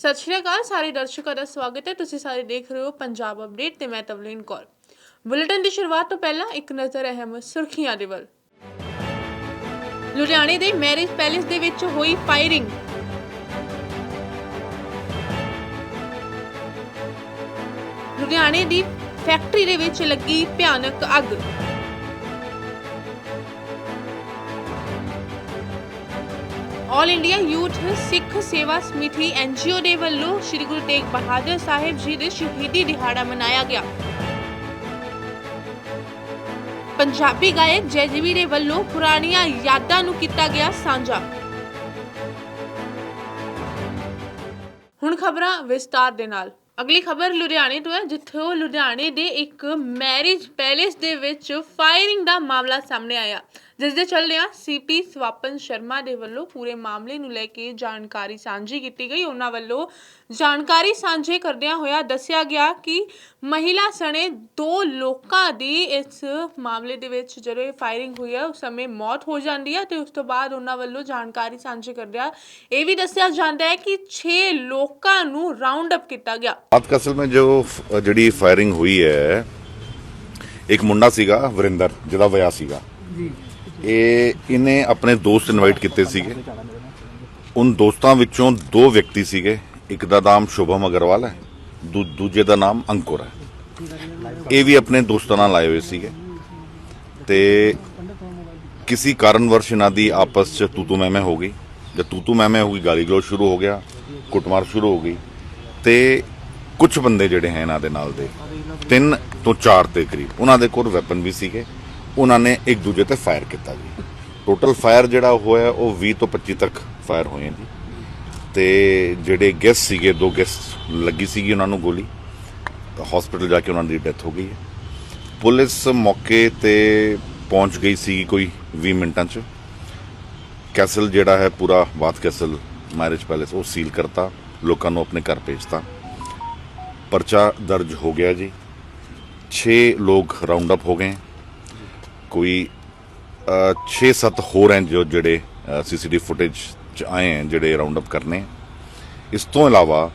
ਸਤਿ ਸ਼੍ਰੀ ਅਕਾਲ, ਸਾਰੇ ਦਰਸ਼ਕਾਂ ਦਾ ਸਵਾਗਤ ਹੈ। ਤੁਸੀਂ ਸਾਰੇ ਦੇਖ ਰਹੇ ਹੋ ਪੰਜਾਬ ਅਪਡੇਟ ਤੇ ਮੈਂ ਤਵਲੀਨ ਕੌਰ। ਬੁਲੇਟਿਨ ਦੀ ਸ਼ੁਰੂਆਤ ਤੋਂ ਪਹਿਲਾਂ ਇੱਕ ਨਜ਼ਰ ਅਹਿਮ ਸੁਰਖੀਆਂ ਦੇ ਵੱਲ। ਲੁਧਿਆਣੇ ਦੇ ਮੈਰਿਜ ਪੈਲੇਸ ਦੇ ਵਿੱਚ ਹੋਈ ਫਾਇਰਿੰਗ। ਲੁਧਿਆਣੇ ਦੀ ਫੈਕਟਰੀ ਦੇ ਵਿੱਚ ਲੱਗੀ ਭਿਆਨਕ ਅੱਗ। ਆਲ ਇੰਡੀਆ ਯੂਥ ਸਿੱਖ ਸੇਵਾ ਸਮਿਤੀ ਐਨਜੀਓ ਦੇ ਵੱਲੋਂ ਸ੍ਰੀ ਗੁਰੂ ਤੇਗ ਬਹਾਦਰ ਸਾਹਿਬ ਜੀ ਦੇ ਸ਼ਹੀਦੀ ਦਿਹਾੜਾ ਮਨਾਇਆ ਗਿਆ। ਪੰਜਾਬੀ ਗਾਇਕ ਜੈਜਵੀ ਦੇ ਵੱਲੋਂ ਪੁਰਾਣੀਆਂ ਯਾਦਾਂ ਨੂੰ ਕੀਤਾ ਗਿਆ ਸਾਂਝਾ। ਹੁਣ ਖਬਰਾਂ ਵਿਸਤਾਰ ਦੇ ਨਾਲ। ਅਗਲੀ ਖਬਰ ਲੁਧਿਆਣੇ ਤੋਂ ਹੈ, ਜਿੱਥੇ ਉਹ ਲੁਧਿਆਣੇ ਦੇ ਇੱਕ ਮੈਰਿਜ ਪੈਲੇਸ ਦੇ ਵਿੱਚ ਫਾਇਰਿੰਗ ਦਾ ਮਾਮਲਾ ਸਾਹਮਣੇ ਆਇਆ। ਜਿਸ ਦੇ ਚੱਲਦਿਆਂ ਸੀਪੀ ਸਵਾਪਨ ਸ਼ਰਮਾ ਦੇ ਵੱਲੋਂ ਪੂਰੇ ਮਾਮਲੇ ਨੂੰ ਲੈ ਕੇ ਜਾਣਕਾਰੀ ਸਾਂਝੀ ਕੀਤੀ ਗਈ। ਉਹਨਾਂ ਵੱਲੋਂ ਜਾਣਕਾਰੀ ਸਾਂਝੇ ਕਰਦਿਆਂ ਹੋਇਆ ਦੱਸਿਆ ਗਿਆ ਕਿ ਮਹਿਲਾ ਸਣੇ ਦੋ ਲੋਕਾਂ ਦੀ ਇਸ ਮਾਮਲੇ ਦੇ ਵਿੱਚ ਜਦੋਂ ਫਾਇਰਿੰਗ ਹੋਈ ਹੈ ਉਸ ਸਮੇਂ ਮੌਤ ਹੋ ਜਾਂਦੀ ਹੈ ਤੇ ਉਸ ਤੋਂ ਬਾਅਦ ਉਹਨਾਂ ਵੱਲੋਂ ਜਾਣਕਾਰੀ ਸਾਂਝੀ ਕਰਦਿਆਂ ਇਹ ਵੀ ਦੱਸਿਆ ਜਾਂਦਾ ਹੈ ਕਿ 6 ਲੋਕਾਂ ਨੂੰ ਰਾਉਂਡ ਅਪ ਕੀਤਾ ਗਿਆ। ਅੱਜ ਕਸਲ ਵਿੱਚ ਜੋ ਜਿਹੜੀ ਫਾਇਰਿੰਗ ਹੋਈ ਹੈ ਇੱਕ ਮੁੰਡਾ ਸੀਗਾ ਵਰਿੰਦਰ ਜਿਹਦਾ ਵਿਆਹ ਸੀਗਾ। ਜੀ। ਇਹ ਇਹਨੇ ਆਪਣੇ ਦੋਸਤ ਇਨਵਾਈਟ ਕੀਤੇ ਸੀਗੇ। ਉਨ ਦੋਸਤਾਂ ਵਿੱਚੋਂ ਦੋ ਵਿਅਕਤੀ ਸੀਗੇ। ਇੱਕ ਦਾ ਨਾਮ ਸ਼ੁਭਮ ਅਗਰਵਾਲ ਹੈ, ਦੂ- ਦੂਜੇ ਦਾ ਨਾਮ ਅੰਕੁਰ ਹੈ। ਇਹ ਵੀ ਆਪਣੇ ਦੋਸਤਾਂ ਨਾਲ ਆਏ ਹੋਏ ਸੀਗੇ। ਤੇ ਕਿਸੇ ਕਾਰਨਵਰਸ਼ ਇਹਨਾਂ ਦੀ ਆਪਸ ਚ ਤੂਤੂ, ਮੈਮੇ ਹੋ ਗਈ। ਜਦ ਤੂਤੂ, ਮੈਮੇ ਹੋ ਗਈ ਗਾਲੀ ਗਲੋਚ ਸ਼ੁਰੂ ਹੋ ਗਿਆ, ਕੁੱਟਮਾਰ ਸ਼ੁਰੂ ਹੋ ਗਈ। ਤੇ ਕੁਝ ਬੰਦੇ ਜਿਹੜੇ ਹੈ ਇਹਨਾਂ ਦੇ ਨਾਲ ਦੇ, ਤਿੰਨ ਤੋਂ ਚਾਰ ਦੇ ਕਰੀਬ। ਉਹਨਾਂ ਦੇ ਕੋਲ ਵੈਪਨ ਵੀ ਸੀਗੇ। ਉਹਨਾਂ ਨੇ ਇੱਕ ਦੂਜੇ ਤੇ ਫਾਇਰ ਕੀਤਾ ਜੀ। ਟੋਟਲ ਫਾਇਰ ਜਿਹੜਾ ਹੋਇਆ, ਉਹ 20 ਤੋਂ 25 ਤੱਕ ਫਾਇਰ ਹੋਏ ਜੀ। ਤੇ ਜਿਹੜੇ ਗੈਸਟ ਸੀਗੇ, ਦੋ ਗੈਸਟ ਲੱਗੀ ਸੀਗੀ ਉਹਨਾਂ ਨੂੰ ਗੋਲੀ। ਹਸਪੀਟਲ ਜਾ ਕੇ ਉਹਨਾਂ ਦੀ ਡੈਥ ਹੋ ਗਈ ਹੈ। ਪੁਲਿਸ ਮੌਕੇ ਤੇ ਪਹੁੰਚ ਗਈ ਸੀ ਕੋਈ 20 ਮਿੰਟਾਂ 'ਚ। ਕੈਸਲ ਜਿਹੜਾ ਹੈ, ਪੂਰਾ ਬਾਤ ਕੈਸਲ ਮੈਰਿਜ ਪੈਲੇਸ ਉਹ ਸੀਲ ਕਰਤਾ। ਲੋਕਾਂ ਨੂੰ ਆਪਣੇ ਘਰ ਭੇਜਤਾ। ਪਰਚਾ ਦਰਜ ਹੋ ਗਿਆ ਜੀ। 6 ਲੋਕ ਰਾਉਂਡ ਅਪ ਹੋ ਗਏ। ਕੋਈ 6-7 ਹੋਰ ਹਨ ਜੋ ਜਿਹੜੇ ਸੀਸੀਟੀਵੀ ਫੁਟੇਜ ਚ ਆਏ ਹਨ ਜਿਹੜੇ ਰਾਉਂਡ ਅਪ ਕਰਨੇ। ਇਸ ਤੋਂ ਇਲਾਵਾ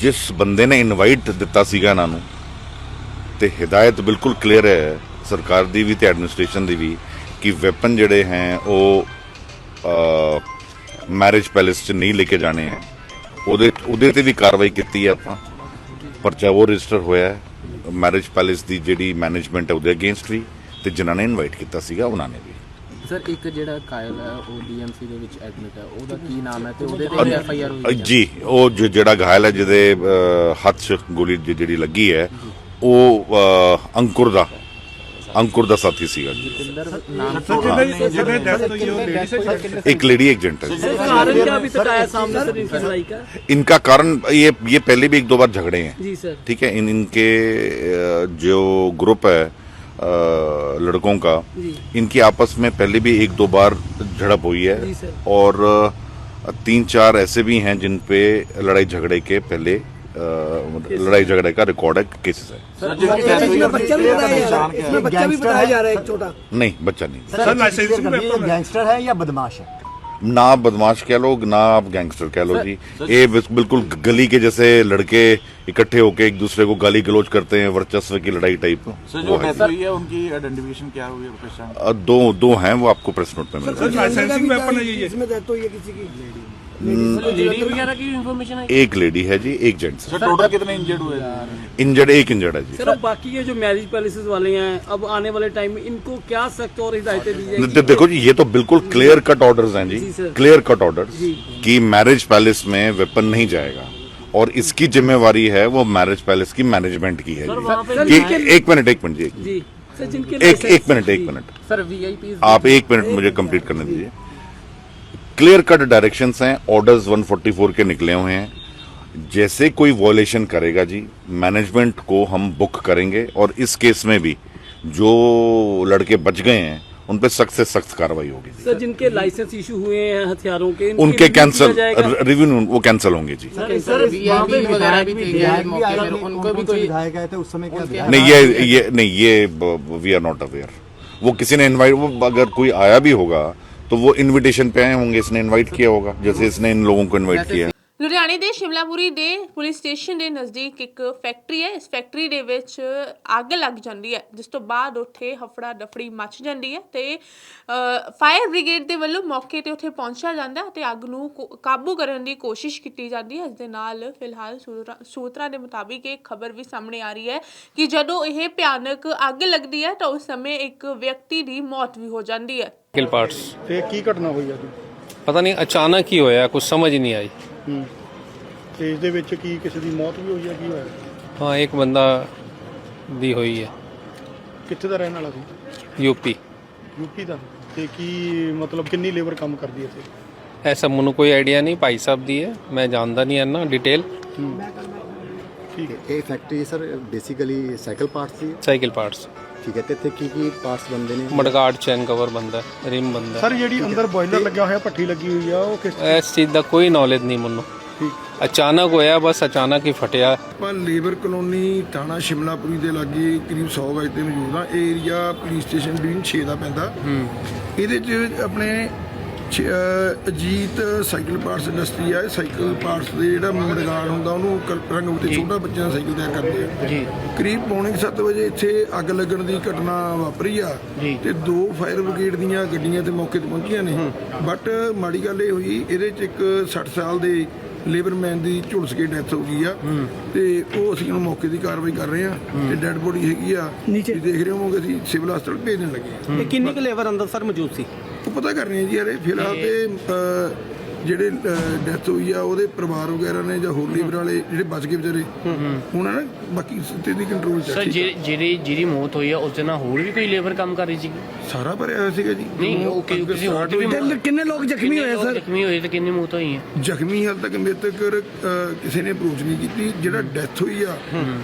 ਜਿਸ ਬੰਦੇ ਨੇ ਇਨਵਾਈਟ ਦਿੱਤਾ ਸੀਗਾ ਇਹਨਾਂ ਨੂੰ, ਤੇ ਹਦਾਇਤ ਬਿਲਕੁਲ ਕਲੀਅਰ ਹੈ, ਸਰਕਾਰ ਦੀ ਵੀ ਤੇ ਐਡਮਿਨਿਸਟ੍ਰੇਸ਼ਨ ਦੀ ਵੀ, ਕਿ ਵੈਪਨ ਜਿਹੜੇ ਹੈ ਉਹ ਮੈਰਿਜ ਪੈਲੇਸ 'ਚ ਨਹੀਂ ਲੈ ਕੇ ਜਾਣੇ ਹੈ। ਉਹਦੇ ਉਹਦੇ ਤੇ ਵੀ ਕਾਰਵਾਈ ਕੀਤੀ ਹੈ ਆਪਾਂ, ਪਰਚਾ ਉਹ ਰਜਿਸਟਰ ਹੋਇਆ ਹੈ। ਮੈਰਿਜ ਪੈਲੇਸ ਦੀ ਜਿਹੜੀ ਮੈਨੇਜਮੈਂਟ ਹੈ ਉਹਦੇ ਅਗੇਂਸਟ ਵੀ ਤੇ ਜਿਨ੍ਹਾਂ ਨੇ ਇਨਵਾਈਟ ਕੀਤਾ ਸੀਗਾ ਉਹਨਾਂ ਨੇ ਵੀ। ਸਰ ਇੱਕ ਜਿਹੜਾ ਕਾਇਲ ਹੈ ਉਹ ਡੀਐਮਸੀ ਦੇ ਵਿੱਚ ਐਡਮਿਟ ਹੈ ਉਹਦਾ ਕੀ ਨਾਮ ਹੈ ਤੇ ਉਹਦੇ ਤੇ ਵੀ ਐਫਆਈਆਰ ਹੋਈ ਹੈ ਜੀ ਉਹ ਜੋ- ਜਿਹੜਾ ਘਾਇਲ ਹੈ ਜਿਹਦੇ ਹੱਥ 'ਚ ਗੋਲੀ ਜਿਹੜੀ ਲੱਗੀ ਹੈ ਉਹ ਅੰਕੁਰ ਦਾ। ਅੰਕੁਰ ਦਾ ਸਾਥੀ ਸੀਗਾ ਜੀ ਜਤਿੰਦਰ ਨਾਮ जिन्हें डेथ हुई है वो लेडीज एक लेडी एजेंट है कारण क्या अभी तक आया सामने सर इनकी लड़ाई का इनका कारण ये ये पहले भी एक दो बार झगड़े हैं जी सर ठीक है इन इनके अ, जो ग्रुप है अ, लड़कों का इनकी आपस में पहले भी एक दो बार झड़प हुई जी है सर। और अ, तीन चार ऐसे भी हैं जिन पे लड़ाई झगड़े के पहले अ, मतलब लड़ाई झगड़े का रिकॉर्ड है केसेस है इसमें बच्चा भी बताया जा रहा है इसमें बच्चा भी बताया जा रहा है एक छोटा नहीं बच्चा नहीं सर लाइसेंसिंग पेपर में गैंगस्टर है या बदमाश है ना आप बदमाश कह लो ना आप गैंगस्टर कह लो जी ये बिस- बिल्कुल गली के जैसे लड़के इकट्ठे होके एक दूसरे को गाली गलोच करते हैं वर्चस्व की लड़ाई टाइप सर जो डेथ हुई है उनकी आइडेंटिफिकेशन क्या हुई है दो दो हैं वो आपको प्रेस नोट में मिल सर लाइसेंसिंग पेपर है ये इसमें डेथ हुई है किसी की लेडी। वगैरह की इन्फॉर्मेशन आई एक लेडी है जी एक जेंट्स टोटल कितने इंजर्ड हुए? इंजर्ड एक इंजर्ड है जी। सर अब बाकी के जो मैरिज पैलेसेस वाले हैं अब आने वाले टाइम में इनको क्या सख्त और हिदायतें दी जाएगी? दे- देखो जी ये तो बिल्कुल क्लियर कट ऑर्डर्स हैं जी। जी, क्लियर कट ऑर्डर्स कि मैरिज पैलेस में वेपन नहीं जाएगा। और इसकी जिम्मेवारी है वो मैरिज पैलेस की मैनेजमेंट की है सर, जी। कि एक मिनट एक मिनट जी एक मिनट। जी सर जिनके एक एक मिनट एक मिनट सर वीआईपी आप एक मिनट मुझे कंप्लीट करने दीजिए क्लियर कट डायरेक्शंस हैं ऑर्डर्स 144 के निकले हुए हैं जैसे कोई वॉयलेशन करेगा जी मैनेजमेंट को हम बुक करेंगे और इस केस में भी जो लड़के बच गए हैं उन पर सख्त से सख्त कार्रवाई होगी सर जिनके लाइसेंस इशू हुए हैं हथियारों के उनके कैंसिल रिव्यू वो कैंसिल होंगे जी। सर वीआईपी वगैरह भी थे गए मौके पर उनको भी कोई विधायक आए थे उस समय क्या उनके- नहीं ये ये नहीं ये वी आर नॉट अवेयर वो किसी ने इनवाइट वो अगर कोई आया भी होगा तो वो इनविटेशन पे आए होंगे इसने इनवाइट किया होगा जैसे इसने इन लोगों को इनवाइट किया है। ਲੁਧਿਆਣੇ ਦੇ ਸ਼ਿਮਲਾਪੁਰੀ ਦੇ ਪੁਲਿਸ ਸਟੇਸ਼ਨ ਦੇ ਨਜ਼ਦੀਕ ਇੱਕ ਫੈਕਟਰੀ ਹੈ। ਇਸ ਫੈਕਟਰੀ ਦੇ ਵਿੱਚ ਅੱਗ ਲੱਗ ਜਾਂਦੀ ਹੈ ਜਿਸ ਤੋਂ ਬਾਅਦ ਉੱਥੇ ਹਫੜਾ ਦਫੜੀ ਮਚ ਜਾਂਦੀ ਹੈ ਤੇ ਫਾਇਰ ਬ੍ਰਿਗੇਡ ਦੇ ਵੱਲੋਂ ਮੌਕੇ ਤੇ ਉੱਥੇ ਪਹੁੰਚਿਆ ਜਾਂਦਾ ਹੈ ਤੇ ਅੱਗ ਨੂੰ ਕੋ- ਕਾਬੂ ਕਰਨ ਦੀ ਕੋਸ਼ਿਸ਼ ਕੀਤੀ ਜਾਂਦੀ ਹੈ। ਇਸ ਦੇ ਨਾਲ ਫਿਲਹਾਲ ਸੂਤਰਾਂ- ਸੂਤਰਾਂ ਦੇ ਮੁਤਾਬਿਕ ਇਹ ਖਬਰ ਵੀ ਸਾਹਮਣੇ ਆ ਰਹੀ ਹੈ ਕਿ ਜਦੋਂ ਇਹ ਭਿਆਨਕ ਅੱਗ ਲੱਗਦੀ ਹੈ ਤਾਂ ਉਸ ਸਮੇਂ ਇੱਕ ਵਿਅਕਤੀ ਦੀ ਮੌਤ ਵੀ ਹੋ ਜਾਂਦੀ ਹੈ। ਕਿਲ ਪਾਰਟਸ ਤੇ ਕੀ ਘਟਨਾ ਹੋਈ ਅੱਜ? ਪਤਾ ਨਹੀਂ ਅਚਾਨਕ ਹੀ ਹੋਇਆ ਕੁਝ ਸਮਝ ਨਹੀਂ ਆਈ। ਹੂੰ। ਤੇ ਇਸ ਦੇ ਵਿੱਚ ਕੀ ਕਿਸੇ ਦੀ ਮੌਤ ਵੀ ਹੋਈ ਹੈ ਕੀ ਹੋਇਆ? ਹਾਂ ਇੱਕ ਬੰਦਾ ਦੀ ਹੋਈ ਹੈ। ਕਿੱਥੇ ਦਾ ਰਹਿਣ ਵਾਲਾ ਸੀ? ਯੂਪੀ ਯੂਪੀ ਦਾ। ਤੇ ਕੀ ਮਤਲਬ ਕਿੰਨੀ ਲੇਬਰ ਕੰਮ ਕਰਦੀ ਹੈ ਇੱਥੇ? ਐਸਾ ਮੈਨੂੰ ਕੋਈ ਆਈਡੀਆ ਨਹੀਂ ਭਾਈ ਸਾਹਿਬ ਦੀ ਹੈ। ਮੈਂ ਜਾਣਦਾ ਨਹੀਂ ਹੈ ਨਾ ਡਿਟੇਲ ਠੀਕ ਹੈ। ਇਹ factory sir basically cycle parts ਦੀ ਹੈ। ਸਾਈਕਲ ਪਾਰਟਸ ਠੀਕ ਹੈ ਤੇ ਇੱਥੇ ਕੀ ਕੀ ਪਾਰਟਸ ਬੰਦੇ ਨੇ? ਮਡਗਾਰਡ ਚੈਨ ਕਵਰ ਬੰਦਾ ਰਿਮ ਬੰਦਾ ਸਰ ਜਿਹੜੀ ਅੰਦਰ ਬੋਇਲਰ ਲੱਗਿਆ ਹੋਇਆ ਭੱਠੀ ਲੱਗੀ ਹੋਈ ਆ ਉਹ ਕਿਸ ਇਸ ਚੀਜ਼ ਦਾ ਕੋਈ ਨੌਲੇਜ ਨਹੀਂ ਮੈਨੂੰ। ਅਚਾਨਕ ਹੋਇਆ ਬਸ ਅਚਾਨਕ ਹੀ ਫਟਿਆ। ਆਪਾਂ ਲੇਬਰ ਕਲੋਨੀ ਥਾਣਾ ਸ਼ਿਮਲਾਪੁਰੀ ਦੇ ਲਾਗੇ ਕਰੀਬ 100 ਗਜ ਤੇ ਮੌਜੂਦ ਆ ਇਹ ਏਰੀਆ ਪੁਲਿਸ ਸਟੇਸ਼ਨ ਡਿਵੀਜ਼ਨ 6 ਦਾ ਪੈਂਦਾ। ਇਹਦੇ ਚ ਆਪਣੇ ਅਜੀਤ ਸਾਈਕਲ ਪਾਰਟਸ ਇੰਡਸਟਰੀ ਆ ਸਾਈਕਲ ਪਾਰਟਸ ਦੇ ਜਿਹੜਾ ਮਡਗਾਰ ਹੁੰਦਾ ਉਹਨੂੰ ਰੰਗ ਉੱਤੇ ਛੋਟਾ ਬੱਚਿਆਂ ਦਾ ਸਾਈਕਲ ਤਿਆਰ ਕਰਦੇ ਆ। ਜੀ। ਕਰੀਬ ਪੌਣੇ 7 ਵਜੇ ਇੱਥੇ ਅੱਗ ਲੱਗਣ ਦੀ ਘਟਨਾ ਵਾਪਰੀ ਆ ਤੇ ਦੋ ਫਾਇਰ ਬ੍ਰਿਗੇਡ ਦੀਆਂ ਗੱਡੀਆਂ ਤੇ ਮੌਕੇ ਤੇ ਪਹੁੰਚੀਆਂ ਨੇ। ਬਟ ਮਾੜੀ ਗੱਲ ਇਹ ਹੋਈ ਇਹਦੇ ਚ ਇੱਕ 60 ਸਾਲ ਦੇ ਲੇਬਰਮੈਨ ਦੀ ਝੁਲਸ ਕੇ ਡੈਥ ਹੋ ਗਈ ਆ। ਤੇ ਉਹ ਅਸੀਂ ਹੁਣ ਮੌਕੇ ਦੀ ਕਾਰਵਾਈ ਕਰ ਰਹੇ ਆ। ਤੇ ਡੈੱਡ ਬੋਡੀ ਹੈਗੀ ਆ। ਤੁਸੀਂ ਦੇਖ ਰਹੇ ਹੋਵੋਗੇ ਅਸੀਂ ਸਿਵਲ ਹਸਪਤਾਲ ਭੇਜਣ ਲੱਗੇ ਆ। ਇਹ ਕਿੰਨੀ ਕੁ ਲੇਬਰ ਅੰਦਰ ਸਰ ਮੌਜੂਦ ਸੀ? ਪਤਾ ਕਰ ਰਹੇ ਆ ਜੀ ਯਾਰੇ ਫਿਲਹਾਲ ਤੇ ਜਿਹੜੇ ਡੈਥ ਹੋਈ ਆ ਉਹਦੇ ਪਰਿਵਾਰ ਵਗੈਰਾ ਨੇ ਜਾਂ ਹੋਰ ਲੇਬਰ ਵਾਲੇ ਜਿਹੜੇ ਬਚ ਗਏ ਵਿਚਾਰੇ ਉਹਨਾਂ ਨੇ ਬਾਕੀ ਸਥਿਤੀ ਦੀ ਕੰਟਰੋਲ ਚ ਸਰ। ਜਿਹੜੀ ਜਿਹੜੀ ਜਿਹਦੀ ਮੌਤ ਹੋਈ ਆ ਉਸ ਦੇ ਨਾਲ ਹੋਰ ਵੀ ਕੋਈ ਲੇਬਰ ਕੰਮ ਕਰ ਰਹੀ ਸੀ ਸਾਰਾ ਭਰਿਆ ਹੋਇਆ ਸੀਗਾ ਜੀ। ਨਹੀਂ ਉਹ ਕਿ- ਕਿਸੇ ਹੋਰ ਵੀ ਕਿੰਨੇ ਲੋਕ ਜ਼ਖਮੀ ਹੋਏ ਸਰ ਜ਼ਖਮੀ ਹੋਏ ਤੇ ਕਿੰਨੀ ਮੌਤ ਹੋਈ ਹੈ ਜ਼ਖਮੀ ਹਾਲ ਤੱਕ ਮ੍ਰਿਤਕ ਅਹ, ਕਿਸੇ ਨੇ ਅਪਰੋਚ ਨਹੀਂ ਕੀਤੀ। ਜਿਹੜਾ ਡੈਥ ਹੋਈ ਆ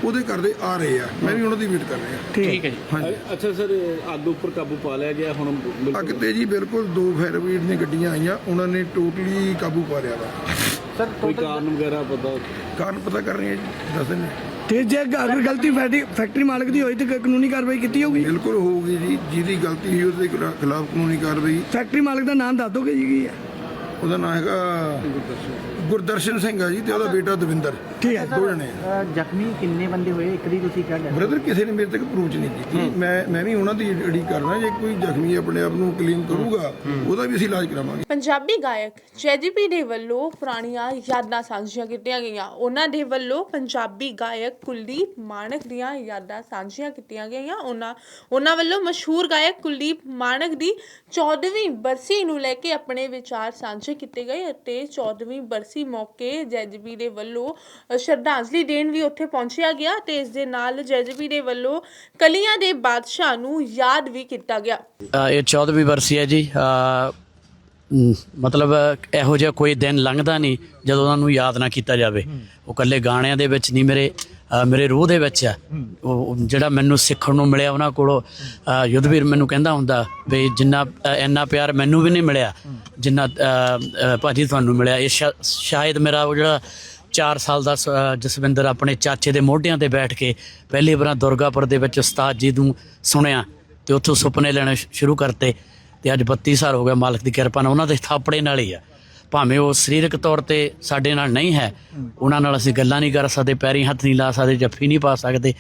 ਉਹਦੇ ਕਰਦੇ ਆ ਰਹੇ ਆ। ਮੈਂ ਵੀ ਉਹਨਾਂ ਦੀ ਵੇਟ ਕਰ ਰਿਹਾ। ਠੀਕ। ਹੈ ਜੀ। ਹਾਂਜੀ। ਅੱਛਾ ਸਰ ਅੱਗ ਉੱਪਰ ਕਾਬੂ ਪਾ ਲਿਆ ਗਿਆ ਹੁਣ ਅੱਗ ਤੇ ਜੀ ਬਿਲਕੁਲ ਦੋ ਫਾਇਰ ਬ੍ਰਿਗੇਡ ਦੀਆਂ ਗੱਡੀਆਂ ਆਈਆਂ। ਉਹਨਾਂ ਨੇ ਟੋਟਲੀ ਕਾਬੂ ਪਾ ਲਿਆ ਵਾ। ਕੋਈ ਕਾਰਨ ਵਗੈਰਾ ਪਤਾ? ਕਾਰਨ ਪਤਾ ਕਰ ਰਹੇ ਜੀ ਦੱਸ ਦਿੰਦੇ ਤੇ ਜੇ ਅਗਰ ਗਲਤੀ ਫੈਕਟਰੀ ਫੈਕਟਰੀ ਮਾਲਕ ਦੀ ਹੋਈ ਤੇ ਕਾਨੂੰਨੀ ਕਾਰਵਾਈ ਕੀਤੀ ਹੋਊਗੀ? ਬਿਲਕੁਲ ਹੋਊਗੀ ਜੀ ਜਿਹਦੀ ਗਲਤੀ ਹੋਈ ਉਹਦੇ ਖਿਲਾ- ਖਿਲਾਫ ਕਾਨੂੰਨੀ ਕਾਰਵਾਈ। ਫੈਕਟਰੀ ਮਾਲਕ ਦਾ ਨਾਮ ਦੱਸ ਦੋਗੇ ਜੀ ਕੀ ਹੈ? ਉਹਦਾ ਨਾਮ ਹੈਗਾ ਗੁਰਦਰਸ਼ਨ ਸਿੰਘ ਆ ਜੀ ਤੇ ਉਹਦਾ ਬੇਟਾ ਦਵਿੰਦਰ ਠੀਕ ਹੈ? ਦੋ ਜਣੇ ਜ਼ਖਮੀ ਕਿੰਨੇ ਬੰਦੇ ਹੋਏ? ਇੱਕ ਦੀ ਤੁਸੀਂ ਕਿਹਾ ਬ੍ਰਦਰ ਕਿਸੇ ਨੇ ਮੇਰੇ ਤੱਕ ਅਪਰੋਚ ਨਹੀਂ ਕੀਤੀ। ਮੈਂ ਮੈਂ ਵੀ ਉਹਨਾਂ ਦੀ ਅੜੀ ਕਰਨਾ ਜੇ ਕੋਈ ਜ਼ਖਮੀ ਆਪਣੇ ਆਪ ਨੂੰ ਕਲੀਨ ਕਰੂਗਾ ਉਹਦਾ ਵੀ ਅਸੀਂ ਇਲਾਜ ਕਰਾਵਾਂਗੇ। ਪੰਜਾਬੀ ਗਾਇਕ ਜੈਜੀਪੀ ਦੇ ਵੱਲੋਂ ਪੁਰਾਣੀਆਂ ਯਾਦਾਂ ਸਾਂਝੀਆਂ ਕੀਤੀਆਂ ਗਈਆਂ। ਉਹਨਾਂ ਦੇ ਵੱਲੋਂ ਪੰਜਾਬੀ ਗਾਇਕ ਕੁਲਦੀਪ ਮਾਣਕ ਦੀਆਂ ਯਾਦਾਂ ਸਾਂਝੀਆਂ ਕੀਤੀਆਂ ਗਈਆਂ। ਉਹਨਾਂ ਉਹਨਾਂ ਵੱਲੋਂ ਮਸ਼ਹੂਰ ਗਾਇਕ ਕੁਲਦੀਪ ਮਾਣਕ ਦੀ 14ਵੀਂ ਬਰਸੀ ਨੂੰ ਲੈ ਕੇ ਆਪਣੇ ਵਿਚਾਰ ਸਾਂਝੇ ਕੀਤੇ ਗਏ ਅਤੇ 14ਵੀਂ ਬਰਸੀ ਮੌਕੇ ਜੈਜੀਪੀ ਦੇ ਵੱਲੋਂ ਸ਼ਰਧਾਂਜਲੀ ਦੇਣ ਵੀ ਉੱਥੇ ਪਹੁੰਚਿਆ ਗਿਆ ਤੇ ਇਸ ਦੇ ਨਾਲ ਜੈਜੀਪੀ ਦੇ ਵੱਲੋਂ ਕਲੀਆਂ ਦੇ ਬਾਦਸ਼ਾਹ ਨੂੰ ਯਾਦ ਵੀ ਕੀਤਾ ਗਿਆ। ਅ, ਇਹ 14ਵੀਂ ਵਰਸੀ ਹੈ ਜੀ। ਅ, ਮ, ਮਤਲਬ ਇਹੋ ਜਿਹਾ ਕੋਈ ਦਿਨ ਲੰਘਦਾ ਨਹੀਂ ਜਦੋਂ ਉਹਨਾਂ ਨੂੰ ਯਾਦ ਨਾ ਕੀਤਾ ਜਾਵੇ। ਉਹ ਇਕੱਲੇ ਗਾਣਿਆਂ ਦੇ ਵਿੱਚ ਨਹੀਂ ਮੇਰੇ ਮੇਰੇ ਰੂਹ ਦੇ ਵਿੱਚ ਆ। ਉਹ ਜਿਹੜਾ ਮੈਨੂੰ ਸਿੱਖਣ ਨੂੰ ਮਿਲਿਆ ਉਹਨਾਂ ਕੋਲੋਂ ਯੁੱਧਵੀਰ ਮੈਨੂੰ ਕਹਿੰਦਾ ਹੁੰਦਾ ਵੀ ਜਿੰਨਾ ਇੰਨਾ ਪਿਆਰ ਮੈਨੂੰ ਵੀ ਨਹੀਂ ਮਿਲਿਆ ਜਿੰਨਾ ਭਾਜੀ ਤੁਹਾਨੂੰ ਮਿਲਿਆ। ਇਹ ਸ਼ਾਇਦ ਮੇਰਾ ਉਹ ਜਿਹੜਾ 4 ਸਾਲ ਦਾ ਜਸਵਿੰਦਰ ਆਪਣੇ ਚਾਚੇ ਦੇ ਮੋਢਿਆਂ ਤੇ ਬੈਠ ਕੇ ਪਹਿਲੀ ਵਾਰ ਦੁਰਗਾਪੁਰ ਦੇ ਵਿੱਚ ਉਸਤਾਦ ਜੀ ਨੂੰ ਸੁਣਿਆ ਤੇ ਉੱਥੋਂ ਸੁਪਨੇ ਲੈਣੇ ਸ਼ੁਰੂ ਕਰਤੇ ਤੇ ਅੱਜ 32 ਸਾਲ ਹੋ ਗਏ ਮਾਲਕ ਦੀ ਕਿਰਪਾ ਨਾਲ ਉਹਨਾਂ ਦੇ ਥਾਪੜੇ ਨਾਲ ਹੀ ਆ। ਭਾਵੇਂ ਉਹ ਸਰੀਰਕ ਤੌਰ ਤੇ ਸਾਡੇ ਨਾਲ ਨਹੀਂ ਹੈ ਉਹਨਾਂ ਨਾਲ ਅਸੀਂ ਗੱਲਾਂ ਨਹੀਂ ਕਰ ਸਕਦੇ ਪੈਰੀ ਹੱਥ ਨਹੀਂ ਲਾ ਸਕਦੇ ਜੱਫੀ ਨਹੀਂ ਪਾ ਸਕਦੇ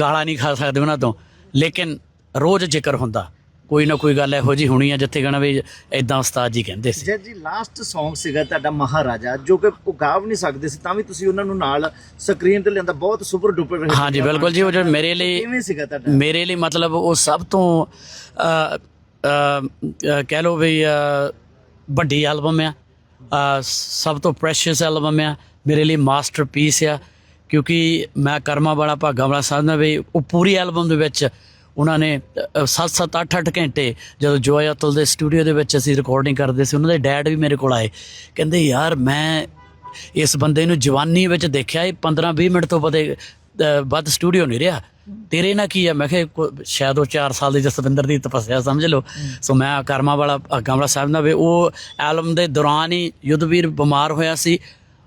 ਗਾਲਾਂ ਨਹੀਂ ਖਾ ਸਕਦੇ ਉਹਨਾਂ ਤੋਂ। ਲੇਕਿਨ ਰੋਜ਼ ਜ਼ਿਕਰ ਹੁੰਦਾ ਕੋਈ ਨਾ ਕੋਈ ਗੱਲ ਇਹੋ ਜੀ ਹੋਣੀ ਆ ਜਿੱਥੇ ਕਹਣਾ ਵੀ ਇਦਾਂ ਉਸਤਾਦ ਜੀ ਕਹਿੰਦੇ ਸੀ। ਜੀ ਲਾਸਟ Song ਸੀਗਾ ਤੁਹਾਡਾ ਮਹਾਰਾਜਾ ਜੋ ਕਿ ਉਹ ਗਾ ਵੀ ਨਹੀਂ ਸਕਦੇ ਸੀ ਤਾਂ ਵੀ ਤੁਸੀਂ ਉਹਨਾਂ ਨੂੰ ਨਾਲ ਸਕਰੀਨ ਤੇ ਲਿਆਂਦਾ ਬਹੁਤ ਸੁਪਰ ਡੁਪਰ ਹਾਂਜੀ ਬਿਲਕੁਲ ਜੀ ਉਹ ਜਿਹੜਾ ਮੇਰੇ ਲਈ ਕਿਵੇਂ ਸੀਗਾ ਤੁਹਾਡਾ? ਮੇਰੇ ਲਈ ਮਤਲਬ ਉਹ ਸਭ ਤੋਂ ਕਹਿ ਲਓ ਵੀ ਵੱਡੀ ਐਲਬਮ ਆ। ਸਭ ਤੋਂ ਪ੍ਰੈਸ਼ੀਅਸ ਐਲਬਮ ਆ। ਮੇਰੇ ਲਈ ਮਾਸਟਰਪੀਸ ਆ, ਕਿਉਂਕਿ ਮੈਂ ਕਰਮਾ ਵਾਲਾ, ਭਾਗਾ ਵਾਲਾ ਸਾਹਿਬ ਵੀ ਉਹ ਪੂਰੀ ਐਲਬਮ ਦੇ ਵਿੱਚ ਉਹਨਾਂ ਨੇ 7-7 8-8 ਘੰਟੇ ਜਦੋਂ ਜੋਏ ਅਤੁਲ ਦੇ ਸਟੂਡੀਓ ਦੇ ਵਿੱਚ ਅਸੀਂ ਰਿਕਾਰਡਿੰਗ ਕਰਦੇ ਸੀ, ਉਹਨਾਂ ਦੇ ਡੈਡ ਵੀ ਮੇਰੇ ਕੋਲ ਆਏ। ਕਹਿੰਦੇ, ਯਾਰ, ਮੈਂ ਇਸ ਬੰਦੇ ਨੂੰ ਜਵਾਨੀ ਵਿੱਚ ਦੇਖਿਆ ਇਹ 15-20 ਮਿੰਟ ਤੋਂ ਬਦੇ ਵੱਧ ਸਟੂਡੀਓ ਨਹੀਂ ਰਿਹਾ। ਤੇਰੇ ਨਾਲ ਕੀ ਆ? ਮੈਂ ਕਿਹਾ ਕੋ- ਸ਼ਾਇਦ ਉਹ 4 ਸਾਲ ਦੀ ਜਸਵਿੰਦਰ ਦੀ ਤਪੱਸਿਆ ਸਮਝ ਲਓ। ਸੋ ਮੈਂ ਕਰਮਾ ਵਾਲਾ ਗਮਲਾ ਸਾਹਿਬ ਨਾਲ ਵੀ ਉਹ ਐਲਬਮ ਦੇ ਦੌਰਾਨ ਹੀ ਯੁੱਧਵੀਰ ਬਿਮਾਰ ਹੋਇਆ ਸੀ।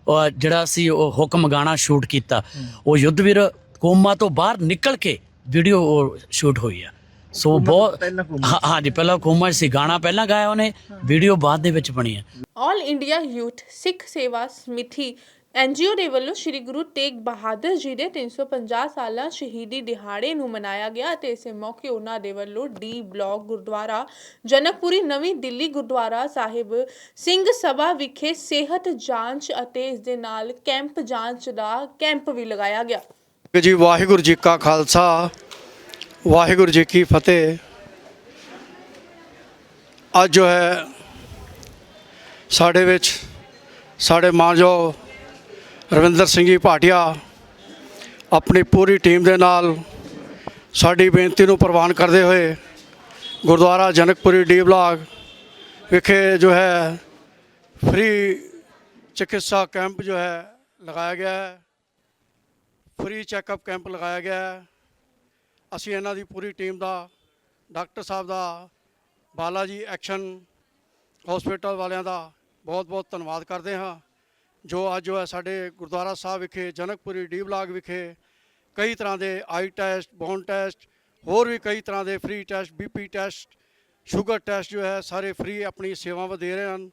ਔਰ ਜਿਹੜਾ ਸੀ ਉਹ ਹੁਕਮ ਗਾਣਾ ਸ਼ੂਟ ਕੀਤਾ। ਉਹ ਯੁੱਧਵੀਰ ਕੋਮਾ ਤੋਂ ਬਾਹਰ ਨਿਕਲ ਕੇ ਵੀਡੀਓ ਸ਼ੂਟ ਹੋਈ ਆ। ਸੋ ਬਹੁਤ ਪਹਿਲਾਂ ਕੋਮਾ ਹਾਂ ਹਾਂਜੀ ਪਹਿਲਾਂ ਕੋਮਾ 'ਚ ਸੀ। ਗਾਣਾ ਪਹਿਲਾਂ ਗਾਇਆ ਉਹਨੇ ਵੀਡੀਓ ਬਾਅਦ ਦੇ ਵਿੱਚ ਬਣੀ ਹੈ ਆਲ ਇੰਡੀਆ ਯੂਥ ਸਿੱਖ ਸੇਵਾ ਸਮਿਤੀ ਐਨਜੀਓ ਦੇ ਵੱਲੋਂ ਸ੍ਰੀ ਗੁਰੂ ਤੇਗ ਬਹਾਦਰ ਜੀ ਦੇ 350 ਸਾਲਾ ਸ਼ਹੀਦੀ ਦਿਹਾੜੇ ਨੂੰ ਮਨਾਇਆ ਗਿਆ ਅਤੇ ਇਸੇ ਮੌਕੇ ਉਹਨਾਂ ਦੇ ਵੱਲੋਂ ਡੀ ਬਲਾਕ ਗੁਰਦੁਆਰਾ, ਜਨਕਪੁਰੀ ਨਵੀਂ ਦਿੱਲੀ ਗੁਰਦੁਆਰਾ ਸਾਹਿਬ, ਸਿੰਘ ਸਭਾ ਵਿਖੇ ਸਿਹਤ ਜਾਂਚ ਅਤੇ ਇਸ ਦੇ ਨਾਲ ਕੈਂਪ ਜਾਂਚ ਦਾ ਕੈਂਪ ਵੀ ਲਗਾਇਆ ਗਿਆ। ਜੀ ਵਾਹਿਗੁਰੂ ਜੀ ਕਾ ਖਾਲਸਾ, ਵਾਹਿਗੁਰੂ ਜੀ ਕੀ ਫਤਿਹ। ਅੱਜ ਜੋ ਹੈ, ਸਾਡੇ ਵਿੱਚ ਸਾਡੇ ਮਾਨਯੋਗ ਰਵਿੰਦਰ ਸਿੰਘ ਜੀ ਭਾਟੀਆ ਆਪਣੀ ਪੂਰੀ ਟੀਮ ਦੇ ਨਾਲ ਸਾਡੀ ਬੇਨਤੀ ਨੂੰ ਪ੍ਰਵਾਨ ਕਰਦੇ ਹੋਏ ਗੁਰਦੁਆਰਾ ਜਨਕਪੁਰੀ ਡੀ ਬਲਾਕ ਵਿਖੇ ਜੋ ਹੈ ਫ੍ਰੀ ਚਿਕਿਤਸਾ ਕੈਂਪ ਜੋ ਹੈ ਲਗਾਇਆ ਗਿਆ ਹੈ। ਫ੍ਰੀ ਚੈੱਕਅਪ ਕੈਂਪ ਲਗਾਇਆ ਗਿਆ ਹੈ। ਅਸੀਂ ਇਹਨਾਂ ਦੀ ਪੂਰੀ ਟੀਮ ਦਾ, ਡਾਕਟਰ ਸਾਹਿਬ ਦਾ, ਬਾਲਾਜੀ ਐਕਸ਼ਨ ਹਸਪੀਟਲ ਵਾਲਿਆਂ ਦਾ ਬਹੁਤ ਬਹੁਤ ਧੰਨਵਾਦ ਕਰਦੇ ਹਾਂ। ਜੋ ਅੱਜ ਜੋ ਹੈ ਸਾਡੇ ਗੁਰਦੁਆਰਾ ਸਾਹਿਬ ਵਿਖੇ, ਜਨਕਪੁਰੀ ਡੀ ਬਲਾਕ ਵਿਖੇ, ਕਈ ਤਰ੍ਹਾਂ ਦੇ ਆਈ ਟੈਸਟ, ਬੋਨ ਟੈਸਟ, ਹੋਰ ਵੀ ਕਈ ਤਰ੍ਹਾਂ ਦੇ free test, BP test, sugar test ਜੋ ਹੈ, ਸਾਰੇ ਫ੍ਰੀ ਆਪਣੀ ਸੇਵਾਵਾਂ ਦੇ ਰਹੇ ਹਨ।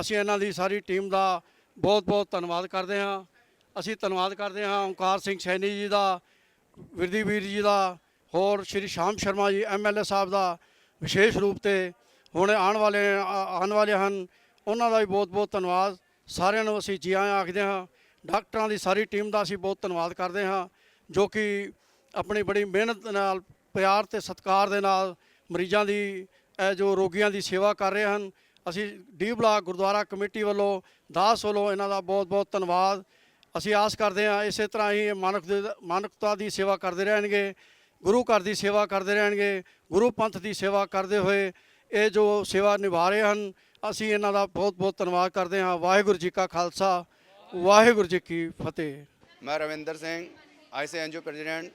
ਅਸੀਂ ਇਹਨਾਂ ਦੀ ਸਾਰੀ ਟੀਮ ਦਾ ਬਹੁਤ ਬਹੁਤ ਧੰਨਵਾਦ ਕਰਦੇ ਹਾਂ। ਅਸੀਂ ਧੰਨਵਾਦ ਕਰਦੇ ਹਾਂ ਓਮਕਾਰ ਸਿੰਘ ਸੈਣੀ ਜੀ ਦਾ ਵਿਰਦੀ ਵੀਰ ਜੀ ਦਾ, ਹੋਰ ਸ਼੍ਰੀ ਸ਼ਾਮ ਸ਼ਰਮਾ ਜੀ ਐਮਐਲਏ ਸਾਹਿਬ ਦਾ ਵਿਸ਼ੇਸ਼ ਰੂਪ ਤੇ ਹੁਣ ਆਉਣ ਵਾਲੇ ਆਉਣ ਵਾਲੇ ਹਨ। ਉਹਨਾਂ ਦਾ ਵੀ ਬਹੁਤ ਬਹੁਤ ਧੰਨਵਾਦ। ਸਾਰਿਆਂ ਨੂੰ ਅਸੀਂ ਜੀ ਆਇਆਂ ਆਖਦੇ ਹਾਂ, ਡਾਕਟਰਾਂ ਦੀ ਸਾਰੀ ਟੀਮ ਦਾ ਅਸੀਂ ਬਹੁਤ ਧੰਨਵਾਦ ਕਰਦੇ ਹਾਂ, ਜੋ ਕਿ ਆਪਣੀ ਬੜੀ ਮਿਹਨਤ ਨਾਲ, ਪਿਆਰ ਤੇ ਸਤਿਕਾਰ ਦੇ ਨਾਲ ਮਰੀਜ਼ਾਂ ਦੀ, ਇਹ ਜੋ ਰੋਗੀਆਂ ਦੀ ਸੇਵਾ ਕਰ ਰਹੇ ਹਨ, ਅਸੀਂ ਡੀ ਬਲਾਕ ਗੁਰਦੁਆਰਾ ਕਮੇਟੀ ਵੱਲੋਂ, ਦਾਸ ਵੱਲੋਂ ਇਹਨਾਂ ਦਾ ਬਹੁਤ ਬਹੁਤ ਧੰਨਵਾਦ। ਅਸੀਂ ਆਸ ਕਰਦੇ ਹਾਂ, ਇਸੇ ਤਰ੍ਹਾਂ ਹੀ ਇਹ ਮਾਨਵ ਦੇ, ਮਾਨਵਤਾ ਦੀ ਸੇਵਾ ਕਰਦੇ ਰਹਿਣਗੇ, ਗੁਰੂ ਘਰ ਦੀ ਸੇਵਾ ਕਰਦੇ ਰਹਿਣਗੇ, ਗੁਰੂ ਪੰਥ ਦੀ ਸੇਵਾ ਕਰਦੇ ਹੋਏ ਇਹ ਜੋ ਸੇਵਾ ਨਿਭਾ ਰਹੇ ਹਨ ਅਸੀਂ ਇਹਨਾਂ ਦਾ ਬਹੁਤ ਬਹੁਤ ਧੰਨਵਾਦ ਕਰਦੇ ਹਾਂ। ਵਾਹਿਗੁਰੂ ਜੀ ਕਾ ਖਾਲਸਾ, ਵਾਹਿਗੁਰੂ ਜੀ ਕੀ ਫਤਿਹ। ਮੈਂ Ravinder Singh IC NGO president.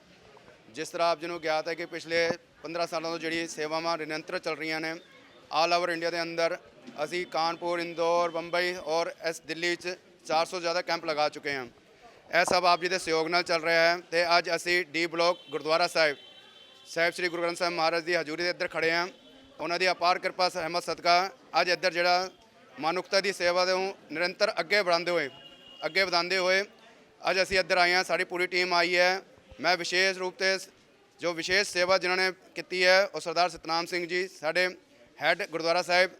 ਜਿਸ ਤਰ੍ਹਾਂ ਆਪ ਜੀ ਨੂੰ ਗਿਆਤ ਹੈ ਕਿ ਪਿਛਲੇ 15 ਸਾਲਾਂ ਤੋਂ ਜਿਹੜੀ ਸੇਵਾਵਾਂ ਨਿਰੰਤਰ ਚੱਲ ਰਹੀਆਂ ਨੇ ਆਲ ਓਵਰ ਇੰਡੀਆ ਦੇ ਅੰਦਰ ਅਸੀਂ ਕਾਨਪੁਰ, ਇੰਦੌਰ, ਬੰਬਈ ਔਰ ਇਸ ਦਿੱਲੀ 'ਚ 400 ਜ਼ਿਆਦਾ ਕੈਂਪ ਲਗਾ ਚੁੱਕੇ ਹਾਂ। ਇਹ ਸਭ ਆਪ ਜੀ ਦੇ ਸਹਿਯੋਗ ਨਾਲ ਚੱਲ ਰਿਹਾ ਹੈ ਤੇ ਅੱਜ ਅਸੀਂ ਡੀ ਬਲਾਕ ਗੁਰਦੁਆਰਾ ਸਾਹਿਬ ਸਾਹਿਬ ਸ੍ਰੀ ਗੁਰੂ ਗ੍ਰੰਥ ਸਾਹਿਬ ਮਹਾਰਾਜ ਦੀ ਹਜ਼ੂਰੀ ਦੇ ਇੱਧਰ ਖੜੇ ਹਾਂ। ਉਹਨਾਂ ਦੀ ਅਪਾਰ ਕਿਰਪਾ, ਸਹਿਮਤ, ਸਦਕਾ। ਅੱਜ ਇੱਧਰ ਜਿਹੜਾ ਮਨੁੱਖਤਾ ਦੀ ਸੇਵਾ ਦੇ ਨੂੰ ਨਿਰੰਤਰ ਅੱਗੇ ਵਧਾਉਂਦੇ ਹੋਏ, ਅੱਗੇ ਵਧਾਉਂਦੇ ਹੋਏ ਅੱਜ ਅਸੀਂ ਇੱਧਰ ਆਏ ਹਾਂ, ਸਾਡੀ ਪੂਰੀ ਟੀਮ ਆਈ ਹੈ। ਮੈਂ ਵਿਸ਼ੇਸ਼ ਰੂਪ ਤੇ ਜੋ ਵਿਸ਼ੇਸ਼ ਸੇਵਾ ਜਿਨ੍ਹਾਂ ਨੇ ਕੀਤੀ ਹੈ, ਉਹ ਸਰਦਾਰ ਸਤਨਾਮ ਸਿੰਘ ਜੀ, ਸਾਡੇ ਹੈੱਡ ਗੁਰਦੁਆਰਾ ਸਾਹਿਬ,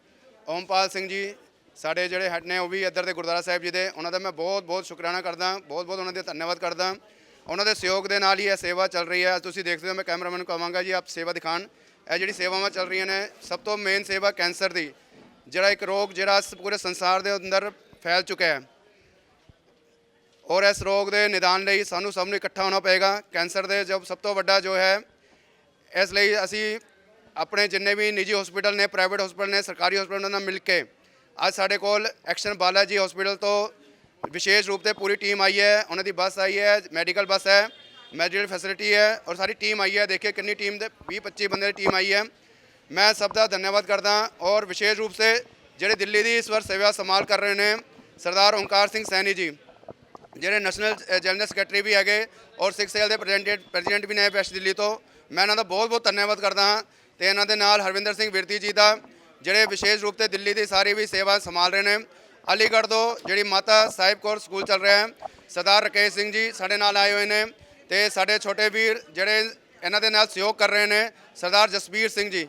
ਓਮਪਾਲ ਸਿੰਘ ਜੀ, ਸਾਡੇ ਜਿਹੜੇ ਹੈੱਡ ਨੇ ਉਹ ਵੀ ਇੱਧਰ ਦੇ ਗੁਰਦੁਆਰਾ ਸਾਹਿਬ ਜੀ ਦੇ। ਉਹਨਾਂ ਦਾ ਮੈਂ ਬਹੁਤ ਬਹੁਤ ਸ਼ੁਕਰਾਨਾ ਕਰਦਾ, ਬਹੁਤ ਬਹੁਤ ਉਹਨਾਂ ਦਾ ਧੰਨਵਾਦ ਕਰਦਾ। ਉਹਨਾਂ ਦੇ ਸਹਿਯੋਗ ਦੇ ਨਾਲ ਹੀ ਇਹ ਸੇਵਾ ਚੱਲ ਰਹੀ ਹੈ। ਤੁਸੀਂ ਦੇਖਦੇ ਹੋ, ਮੈਂ ਕੈਮਰਾਮੈਨ ਨੂੰ ਕਹਾਂਗਾ ਜੀ, ਆਪ ਸੇਵਾ ਦਿਖਾਣ ਇਹ ਜਿਹੜੀ ਸੇਵਾਵਾਂ ਚੱਲ ਰਹੀਆਂ ਨੇ, ਸਭ ਤੋਂ ਮੇਨ ਸੇਵਾ ਕੈਂਸਰ ਦੀ, ਜਿਹੜਾ ਇੱਕ ਰੋਗ ਜਿਹੜਾ ਪੂਰੇ ਸੰਸਾਰ ਦੇ ਅੰਦਰ ਫੈਲ ਚੁੱਕਿਆ ਹੈ। ਔਰ ਇਸ ਰੋਗ ਦੇ ਨਿਦਾਨ ਲਈ ਸਾਨੂੰ ਸਭ ਨੂੰ ਇਕੱਠਾ ਹੋਣਾ ਪਏਗਾ। ਕੈਂਸਰ ਦੇ ਜੋ ਸਭ ਤੋਂ ਵੱਡਾ ਜੋ ਹੈ, ਇਸ ਲਈ ਅਸੀਂ ਆਪਣੇ ਜਿੰਨੇ ਵੀ ਨਿੱਜੀ ਹਸਪੀਟਲ ਨੇ ਪ੍ਰਾਈਵੇਟ ਹਸਪੀਟਲ ਨੇ, ਸਰਕਾਰੀ ਹਸਪੀਟਲ ਨਾਲ ਮਿਲ ਕੇ ਅੱਜ ਸਾਡੇ ਕੋਲ ਐਕਸ਼ਨ ਬਾਲਾਜੀ ਹਸਪੀਟਲ ਤੋਂ ਵਿਸ਼ੇਸ਼ ਰੂਪ ਤੇ ਪੂਰੀ ਟੀਮ ਆਈ ਹੈ। ਉਹਨਾਂ ਦੀ ਬੱਸ ਆਈ ਹੈ ਮੈਡੀਕਲ ਬੱਸ ਹੈ। ਮੈਡੀਕਲ ਫੈਸਿਲਿਟੀ ਹੈ ਔਰ ਸਾਰੀ ਟੀਮ ਆਈ ਹੈ ਦੇਖਿए ਕਿੰਨੀ ਟੀਮ ਦੇ 20 25 ਬੰਦੇ ਦੀ ਟੀਮ ਆਈ ਹੈ। ਮੈਂ ਸਭ ਦਾ ਧੰਨਵਾਦ ਕਰਦਾ ਔਰ ਵਿਸ਼ੇਸ਼ ਰੂਪ ਸੇ ਜਿਹੜੇ ਦਿੱਲੀ ਦੀ ਇਸ ਵਾਰ ਸੇਵਾ ਸੰਭਾਲ ਕਰ ਰਹੇ ਨੇ ਸਰਦਾਰ ਓਮਕਾਰ ਸਿੰਘ ਸੈਣੀ ਜੀ ਜਿਹੜੇ ਨੈਸ਼ਨਲ ਅ, ਜਨਰਲ ਸੈਕਟਰੀ ਵੀ ਹੈਗੇ ਔਰ ਸਿੱਖ ਸੇਲ ਦੇ ਪ੍ਰੈਜ਼ੀਡੈਂਟ ਪ੍ਰੈਜ਼ੀਡੈਂਟ ਵੀ ਨੇ ਵੈਸਟ ਦਿੱਲੀ ਤੋਂ। ਮੈਂ ਇਹਨਾਂ ਦਾ ਬਹੁਤ ਬਹੁਤ ਧੰਨਵਾਦ ਕਰਦਾ ਹਾਂ ਤੇ ਇਹਨਾਂ ਦੇ ਨਾਲ ਹਰਵਿੰਦਰ ਸਿੰਘ ਵਿਰਤੀ ਜੀ ਦਾ ਜਿਹੜੇ ਵਿਸ਼ੇਸ਼ ਰੂਪ ਤੇ ਦਿੱਲੀ ਦੀ ਸਾਰੀ ਵੀ ਸੇਵਾ ਸੰਭਾਲ ਰਹੇ ਨੇ। ਅਲੀਗੜ੍ਹ ਤੋਂ ਜਿਹੜੀ ਮਾਤਾ ਸਾਹਿਬ ਕੌਰ ਸਕੂਲ ਚੱਲ ਰਿਹਾ ਹੈ ਸਰਦਾਰ ਰਕੇਸ਼ ਸਿੰਘ ਜੀ ਸਾਡੇ ਨਾਲ ਆਏ ਹੋਏ ਨੇ। ਤੇ ਸਾਡੇ ਛੋਟੇ ਵੀਰ ਜਿਹੜੇ ਇਹਨਾਂ ਦੇ ਨਾਲ ਸਹਿਯੋਗ ਕਰ ਰਹੇ ਨੇ ਸਰਦਾਰ ਜਸਬੀਰ ਸਿੰਘ ਜੀ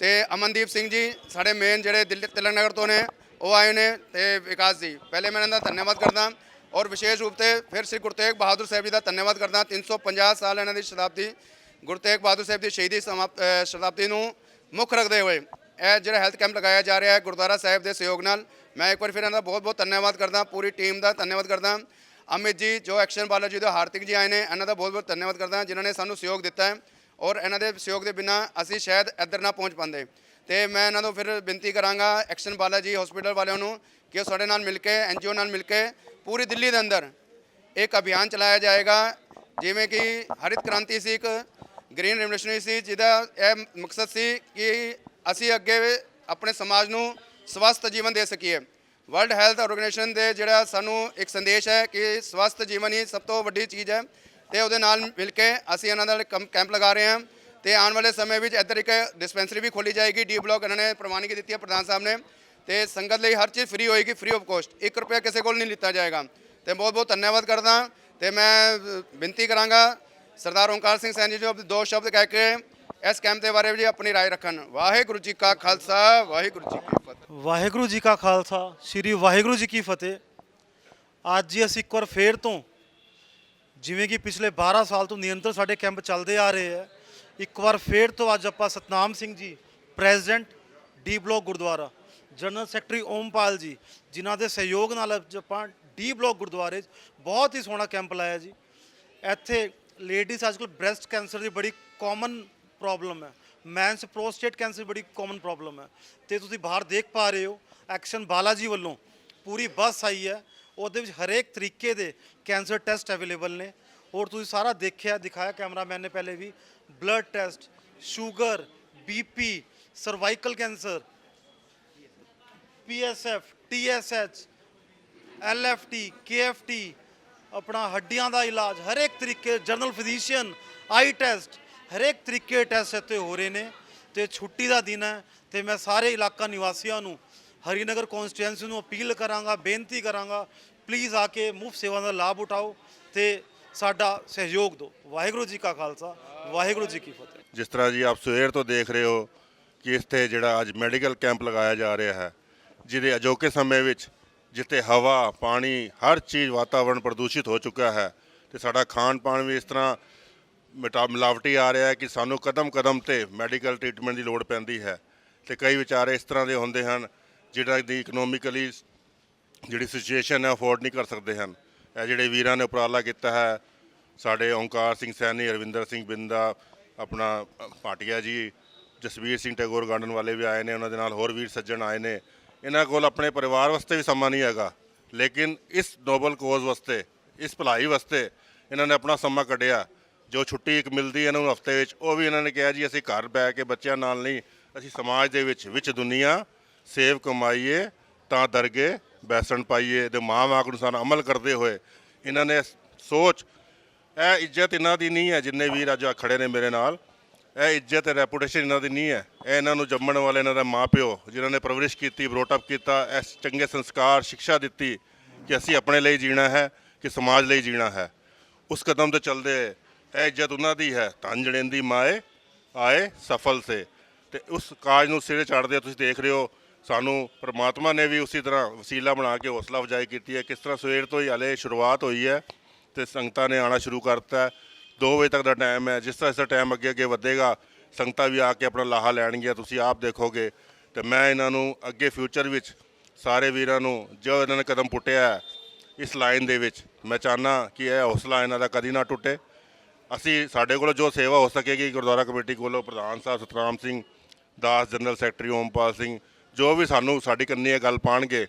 ਤੇ ਅਮਨਦੀਪ ਸਿੰਘ ਜੀ ਸਾਡੇ ਮੇਨ ਜਿਹੜੇ ਦਿੱਲੀ ਤਿਲਕ ਨਗਰ ਤੋਂ ਨੇ ਉਹ ਆਏ ਨੇ ਤੇ ਵਿਕਾਸ ਜੀ। ਪਹਿਲੇ ਮੈਂ ਇਹਨਾਂ ਦਾ ਧੰਨਵਾਦ ਕਰਦਾ ਔਰ ਵਿਸ਼ੇਸ਼ ਰੂਪ ਤੇ ਫਿਰ ਸ੍ਰੀ ਗੁਰੂ ਤੇਗ ਬਹਾਦਰ ਸਾਹਿਬ ਜੀ ਦਾ ਧੰਨਵਾਦ ਕਰਦਾ। 350 ਸਾਲ ਇਹਨਾਂ ਦੀ ਸ਼ਤਾਬਦੀ ਗੁਰੂ ਤੇਗ ਬਹਾਦਰ ਸਾਹਿਬ ਦੀ ਸ਼ਹੀਦੀ ਸਮਾਪ- ਅ, ਸ਼ਤਾਬਦੀ ਨੂੰ ਮੁੱਖ ਰੱਖਦੇ ਹੋਏ ਇਹ ਜਿਹੜਾ ਹੈਲਥ ਕੈਂਪ ਲਗਾਇਆ ਜਾ ਰਿਹਾ ਹੈ ਗੁਰਦੁਆਰਾ ਸਾਹਿਬ ਦੇ ਸਹਿਯੋਗ ਨਾਲ ਮੈਂ ਇੱਕ ਵਾਰ ਫਿਰ ਇਹਨਾਂ ਦਾ ਬਹੁਤ ਬਹੁਤ ਧੰਨਵਾਦ ਕਰਦਾ ਪੂਰੀ ਟੀਮ ਦਾ ਧੰਨਵਾਦ ਕਰਦਾ। ਅਮਿਤ ਜੀ ਜੋ ਐਕਸ਼ਨ ਬਾਲਾ ਜੀ ਦੇ ਹਾਰਤਿਕ ਜੀ ਆਏ ਨੇ ਇਹਨਾਂ ਦਾ ਬਹੁਤ ਬਹੁਤ ਧੰਨਵਾਦ ਕਰਦਾ ਜਿਨ੍ਹਾਂ ਨੇ ਸਾਨੂੰ ਸਹਿਯੋਗ ਦਿੱਤਾ ਹੈ ਔਰ ਇਹਨਾਂ ਦੇ ਸਹਿਯੋਗ ਦੇ ਬਿਨਾ ਅਸੀਂ ਸ਼ਾਇਦ ਇੱਧਰ ਨਾ ਪਹੁੰਚ ਪਾਉਂਦੇ ਤੇ ਮੈਂ ਇਹਨਾਂ ਨੂੰ ਫਿਰ ਬੇਨਤੀ ਕਰਾਂਗਾ ਐਕਸ਼ਨ ਬਾਲਾ ਜੀ ਹਸਪੀਟਲ ਵਾਲਿਆਂ ਨੂੰ ਕਿ ਉਹ ਸਾਡੇ ਨਾਲ ਮਿਲ ਕੇ ਐਨਜੀਓ ਨਾਲ ਮਿਲ ਕੇ ਪੂਰੀ ਦਿੱਲੀ ਦੇ ਅੰਦਰ ਇੱਕ ਅਭਿਆਨ ਚਲਾਇਆ ਜਾਏਗਾ ਜਿਵੇਂ ਕਿ ਹਰਿਤ ਕ੍ਰਾਂਤੀ ਸੀ ਇੱਕ ਗ੍ਰੀਨ ਰੈਵੋਲੂਸ਼ਨ ਸੀ ਜਿਹਦਾ ਇਹ ਮਕਸਦ ਸੀ ਕਿ ਅਸੀਂ ਅੱਗੇ ਆਪਣੇ ਸਮਾਜ ਨੂੰ ਸਵਸਥ ਜੀਵਨ ਦੇ ਸਕੀਏ ਵਰਲਡ ਹੈਲਥ ਆਰਗੇਨਾਈਜੇਸ਼ਨ ਦੇ ਜਿਹੜਾ ਸਾਨੂੰ ਇੱਕ ਸੰਦੇਸ਼ ਹੈ ਕਿ ਸਵਸਥ ਜੀਵਨ ਹੀ ਸਭ ਤੋਂ ਵੱਡੀ ਚੀਜ਼ ਹੈ ਤੇ ਉਹਦੇ ਨਾਲ ਮਿਲ ਕੇ ਅਸੀਂ ਇਹਨਾਂ ਦਾ ਕੰਮ- ਕੈਂਪ ਲਗਾ ਰਹੇ ਹਾਂ ਤੇ ਆਉਣ ਵਾਲੇ ਸਮੇਂ ਵਿੱਚ ਇੱਧਰ ਇੱਕ ਡਿਸਪੈਂਸਰੀ ਵੀ ਖੋਲੀ ਜਾਏਗੀ ਡੀ ਬਲਾਕ ਇਹਨਾਂ ਨੇ ਪ੍ਰਵਾਨਗੀ ਦਿੱਤੀ ਹੈ ਪ੍ਰਧਾਨ ਸਾਹਿਬ ਨੇ ਤੇ ਸੰਗਤ ਲਈ ਹਰ ਚੀਜ਼ ਫ੍ਰੀ ਹੋਏਗੀ ਫ੍ਰੀ ਆਫ ਕੋਸਟ 1 ਰੁਪਿਆ ਕਿਸੇ ਕੋਲ ਨਹੀਂ ਲਿੱਤਾ ਜਾਏਗਾ। ਤੇ ਬਹੁਤ ਬਹੁਤ ਧੰਨਵਾਦ ਕਰਦਾ। ਤੇ ਮੈਂ ਬੇਨਤੀ ਕਰਾਂਗਾ ਸਰਦਾਰ ਓਮਕਾਰ ਸਿੰਘ ਸੈਣੀ ਜੀ ਜੋ ਦੋ ਸ਼ਬਦ ਕਹਿ ਕੇ ਇਸ ਕੈਂਪ ਦੇ ਬਾਰੇ ਵਿੱਚ ਆਪਣੀ رائے ਰੱਖਣ ਵਾਹਿਗੁਰੂ ਜੀ ਕਾ ਖਾਲਸਾ ਵਾਹਿਗੁਰੂ ਜੀ ਕੀ ਫਤਿਹ ਵਾਹਿਗੁਰੂ ਜੀ ਕਾ ਖਾਲਸਾ ਸ੍ਰੀ ਵਾਹਿਗੁਰੂ ਜੀ ਕੀ ਫਤਿਹ ਅੱਜ ਜੀ ਅਸੀਂ ਇੱਕ ਵਾਰ ਫੇਰ ਤੋਂ ਜਿਵੇਂ ਕਿ ਪਿਛਲੇ 12 ਸਾਲ ਤੋਂ ਨਿਰੰਤਰ ਸਾਡੇ ਕੈਂਪ ਚੱਲਦੇ ਆ ਰਹੇ ਹੈ ਇੱਕ ਵਾਰ ਫੇਰ ਤੋਂ ਅੱਜ ਆਪਾਂ Satnam Singh ji president D block gurdwara general secretary Ompal ji ਜਿਨ੍ਹਾਂ ਦੇ ਸਹਿਯੋਗ ਨਾਲ ਅੱਜ ਆਪਾਂ ਡੀ ਬਲਾਕ ਗੁਰਦੁਆਰੇ 'ਚ ਬਹੁਤ ਹੀ ਸੋਹਣਾ ਕੈਂਪ ਲਾਇਆ ਜੀ ਇੱਥੇ ਲੇਡੀਜ਼ ਅੱਜਕੱਲ ਬ੍ਰੈਸਟ ਕੈਂਸਰ ਦੀ ਬੜੀ ਕਾਮਨ ਪ੍ਰੋਬਲਮ ਹੈ। ਮੈਨਸ ਪ੍ਰੋਸਟੇਟ ਕੈਂਸਰ ਬੜੀ ਕਾਮਨ ਪ੍ਰੋਬਲਮ ਹੈ। ਤੇ ਤੁਸੀਂ ਬਾਹਰ ਦੇਖ ਪਾ ਰਹੇ ਹੋ ਐਕਸ਼ਨ ਬਾਲਾਜੀ ਵੱਲੋਂ ਪੂਰੀ ਬੱਸ ਆਈ ਹੈ। ਉਹਦੇ ਵਿੱਚ ਹਰੇਕ ਤਰੀਕੇ ਦੇ ਕੈਂਸਰ ਟੈਸਟ ਅਵੇਲੇਬਲ ਨੇ। ਔਰ ਤੁਸੀਂ ਸਾਰਾ ਦੇਖਿਆ, ਦਿਖਾਇਆ ਕੈਮਰਾਮੈਨ ਨੇ ਪਹਿਲੇ ਵੀ। Blood test sugar BP cervical cancer PSF TSH LFT KFT ਆਪਣਾ ਹੱਡੀਆਂ ਦਾ ਇਲਾਜ, ਹਰੇਕ ਤਰੀਕੇ ਜਨਰਲ ਫਿਜ਼ੀਸ਼ੀਅਨ ਆਈ ਟੈਸਟ ਹਰੇਕ ਤਰੀਕੇ ਟੈਸਟ ਇੱਥੇ ਹੋ ਰਹੇ ਨੇ ਤੇ ਛੁੱਟੀ ਦਾ ਦਿਨ ਹੈ ਤੇ ਮੈਂ ਸਾਰੇ ਇਲਾਕਾ ਨਿਵਾਸੀਆਂ ਨੂੰ, ਹਰੀਨਗਰ ਕਨਸਟੀਟੈਂਸੀ ਨੂੰ ਅਪੀਲ ਕਰਾਂਗਾ, ਬੇਨਤੀ ਕਰਾਂਗਾ ਪਲੀਜ਼ ਆ ਕੇ ਮੁਫਤ ਸੇਵਾ ਦਾ ਲਾਭ ਉਠਾਓ ਤੇ ਸਾਡਾ ਸਹਿਯੋਗ ਦਿਓ। ਵਾਹਿਗੁਰੂ ਜੀ ਕਾ ਖਾਲਸਾ, ਵਾਹਿਗੁਰੂ ਜੀ ਕੀ ਫਤਿਹ। ਜਿਸ ਤਰ੍ਹਾਂ ਜੀ ਆਪ ਸਵੇਰ ਤੋਂ ਦੇਖ ਰਹੇ ਹੋ ਕਿ ਇੱਥੇ ਜਿਹੜਾ ਅੱਜ ਮੈਡੀਕਲ ਕੈਂਪ ਲਗਾਇਆ ਜਾ ਰਿਹਾ ਹੈ, ਜਿਹਦੇ ਅਜੋਕੇ ਸਮੇਂ ਵਿੱਚ ਜਿੱਥੇ ਹਵਾ, ਪਾਣੀ, ਹਰ ਚੀਜ਼ ਵਾਤਾਵਰਣ ਪ੍ਰਦੂਸ਼ਿਤ ਹੋ ਚੁੱਕਾ ਹੈ, ਤੇ ਸਾਡਾ ਖਾਣ ਪਾਣ ਵੀ ਇਸ ਤਰ੍ਹਾਂ ਮਿਟਾ ਮਿਲਾਵਟੀ ਆ ਰਿਹਾ ਹੈ ਕਿ ਸਾਨੂੰ ਕਦਮ ਕਦਮ ਤੇ ਮੈਡੀਕਲ ਟ੍ਰੀਟਮੈਂਟ ਦੀ ਲੋੜ ਪੈਂਦੀ ਹੈ ਤੇ ਕਈ ਵਿਚਾਰੇ ਇਸ ਤਰ੍ਹਾਂ ਦੇ ਹੁੰਦੇ ਹਨ ਜਿਹੜਾ ਦੀ ਇਕਨੋਮਿਕਲੀ ਜਿਹੜੀ ਸਿਚੁਏਸ਼ਨ ਹੈ ਅਫੋਰਡ ਨਹੀਂ ਕਰ ਸਕਦੇ ਹਨ। ਇਹ ਜਿਹੜੇ ਵੀਰਾਂ ਨੇ ਉਪਰਾਲਾ ਕੀਤਾ ਹੈ ਸਾਡੇ ਓਂਕਾਰ ਸਿੰਘ ਸੈਣੀ ਅਰਵਿੰਦਰ ਸਿੰਘ ਬਿੰਦਾ ਆਪਣਾ ਅ, ਭਾਟੀਆ ਜੀ ਜਸਵੀਰ ਸਿੰਘ ਟੈਗੋਰ ਗਾਰਡਨ ਵਾਲੇ ਵੀ ਆਏ ਨੇ ਉਹਨਾਂ ਦੇ ਨਾਲ ਹੋਰ ਵੀਰ ਸੱਜਣ ਆਏ ਨੇ। ਇਹਨਾਂ ਕੋਲ ਆਪਣੇ ਪਰਿਵਾਰ ਵਾਸਤੇ ਵੀ ਸਮਾਂ ਨਹੀਂ ਹੈਗਾ ਲੇਕਿਨ ਇਸ ਨੋਬਲ ਕੋਜ਼ ਵਾਸਤੇ ਇਸ ਭਲਾਈ ਵਾਸਤੇ ਇਹਨਾਂ ਨੇ ਆਪਣਾ ਸਮਾਂ ਕੱਢਿਆ। ਜੋ ਛੁੱਟੀ ਇੱਕ ਮਿਲਦੀ ਹੈ ਇਹਨਾਂ ਨੂੰ ਹਫ਼ਤੇ ਵਿੱਚ, ਉਹ ਵੀ ਇਹਨਾਂ ਨੇ ਕਿਹਾ ਜੀ, ਅਸੀਂ ਘਰ ਬੈ ਕੇ ਬੱਚਿਆਂ ਨਾਲ ਨਹੀਂ, ਅਸੀਂ ਸਮਾਜ ਦੇ ਵਿੱਚ ਵਿੱਚ ਦੁਨੀਆ ਸੇਵ ਕਮਾਈਏ, ਤਾਂ ਦਰਗੇ, ਬੈਸਣ ਪਾਈਏ, ਤੇ ਮਾਂ ਵਾਕ ਅਨੁਸਾਰ ਅਮਲ ਕਰਦੇ ਹੋਏ ਇਹਨਾਂ ਨੇ ਸੋਚ, ਇਹ ਇੱਜ਼ਤ ਇਹਨਾਂ ਦੀ ਨਹੀਂ ਹੈ, ਜਿੰਨੇ ਵੀਰ ਅੱਜ ਆ ਖੜੇ ਨੇ ਮੇਰੇ ਨਾਲ, ਇਹ ਇੱਜ਼ਤ, ਰੈਪੂਟੇਸ਼ਨ ਇਹਨਾਂ ਦੀ ਨਹੀਂ ਹੈ, ਇਹ ਇਹਨਾਂ ਨੂੰ ਜੰਮਣ ਵਾਲੇ ਇਹਨਾਂ ਦਾ ਮਾਪਿਓ, ਜਿਨ੍ਹਾਂ ਨੇ ਪਰਵਰਿਸ਼ ਕੀਤੀ, ਬ੍ਰੋਟ ਅਪ ਕੀਤਾ, ਇਸ ਚੰਗੇ ਸੰਸਕਾਰ ਸਿੱਖਿਆ ਦਿੱਤੀ ਕਿ ਅਸੀਂ ਆਪਣੇ ਲਈ ਜੀਣਾ ਹੈ, ਕਿ ਸਮਾਜ ਲਈ ਜੀਣਾ ਹੈ। ਉਸ ਕਦਮ ਤੇ ਚੱਲਦੇ ਇਹ ਇੱਜ਼ਤ ਉਹਨਾਂ ਦੀ ਹੈ, ਧਨ ਜਣੇਂਦੀ ਮਾਏ ਆਏ ਸਫਲ ਸੇ। ਤੇ ਉਸ ਕਾਜ ਨੂੰ ਸਿਰੇ ਚੜ੍ਹਦੇ ਤੁਸੀਂ ਦੇਖ ਰਹੇ ਹੋ, ਸਾਨੂੰ ਪ੍ਰਮਾਤਮਾ ਨੇ ਵੀ ਉਸੇ ਤਰ੍ਹਾਂ ਵਸੀਲਾ ਬਣਾ ਕੇ ਹੌਸਲਾ ਅਫਜ਼ਾਈ ਕੀਤੀ ਹੈ। ਕਿਸ ਤਰ੍ਹਾਂ ਸਵੇਰ ਤੋਂ ਹੀ ਹਲੇ ਸ਼ੁਰੂਆਤ ਹੋਈ ਹੈ ਤੇ ਸੰਗਤਾਂ ਨੇ ਆਣਾ ਸ਼ੁਰੂ ਕਰਤਾ ਹੈ। 2 ਵਜੇ ਤੱਕ ਦਾ ਟਾਈਮ ਹੈ, ਜਿਸ ਤਰ੍ਹਾਂ ਇਸ ਟਾਈਮ ਅੱਗੇ ਅੱਗੇ ਵਧੇਗਾ, ਸੰਗਤਾਂ ਵੀ ਆ ਕੇ ਆਪਣਾ ਲਾਹਾ ਲੈਣਗੀਆਂ, ਤੁਸੀਂ ਆਪ ਦੇਖੋਗੇ। ਤੇ ਮੈਂ ਇਹਨਾਂ ਨੂੰ ਅੱਗੇ ਫਿਊਚਰ ਵਿੱਚ ਸਾਰੇ ਵੀਰਾਂ ਨੂੰ ਜੋ ਇਹਨਾਂ ਨੇ ਕਦਮ ਪੁੱਟਿਆ ਹੈ, ਇਸ ਲਾਈਨ ਦੇ ਵਿੱਚ ਮੈਂ ਚਾਹਨਾ ਕਿ ਇਹ ਹੌਸਲਾ ਇਹਨਾਂ ਦਾ ਕਦੀ ਨਾ ਟੁੱਟੇ। ਅਸੀਂ ਸਾਡੇ ਕੋਲ ਜੋ ਸੇਵਾ ਹੋ ਸਕੇਗੀ ਗੁਰਦੁਆਰਾ ਕਮੇਟੀ ਕੋਲੋਂ ਪ੍ਰਧਾਨ ਸਾਹਿਬ ਸਤਨਾਮ ਸਿੰਘ, ਦਾਸ ਜਨਰਲ ਸੈਕਟਰੀ ਓਮਪਾਲ ਸਿੰਘ, ਜੋ ਵੀ ਸਾਨੂੰ ਸਾਡੀ ਕੰਨੀ ਇਹ ਗੱਲ ਪਾਣਗੇ,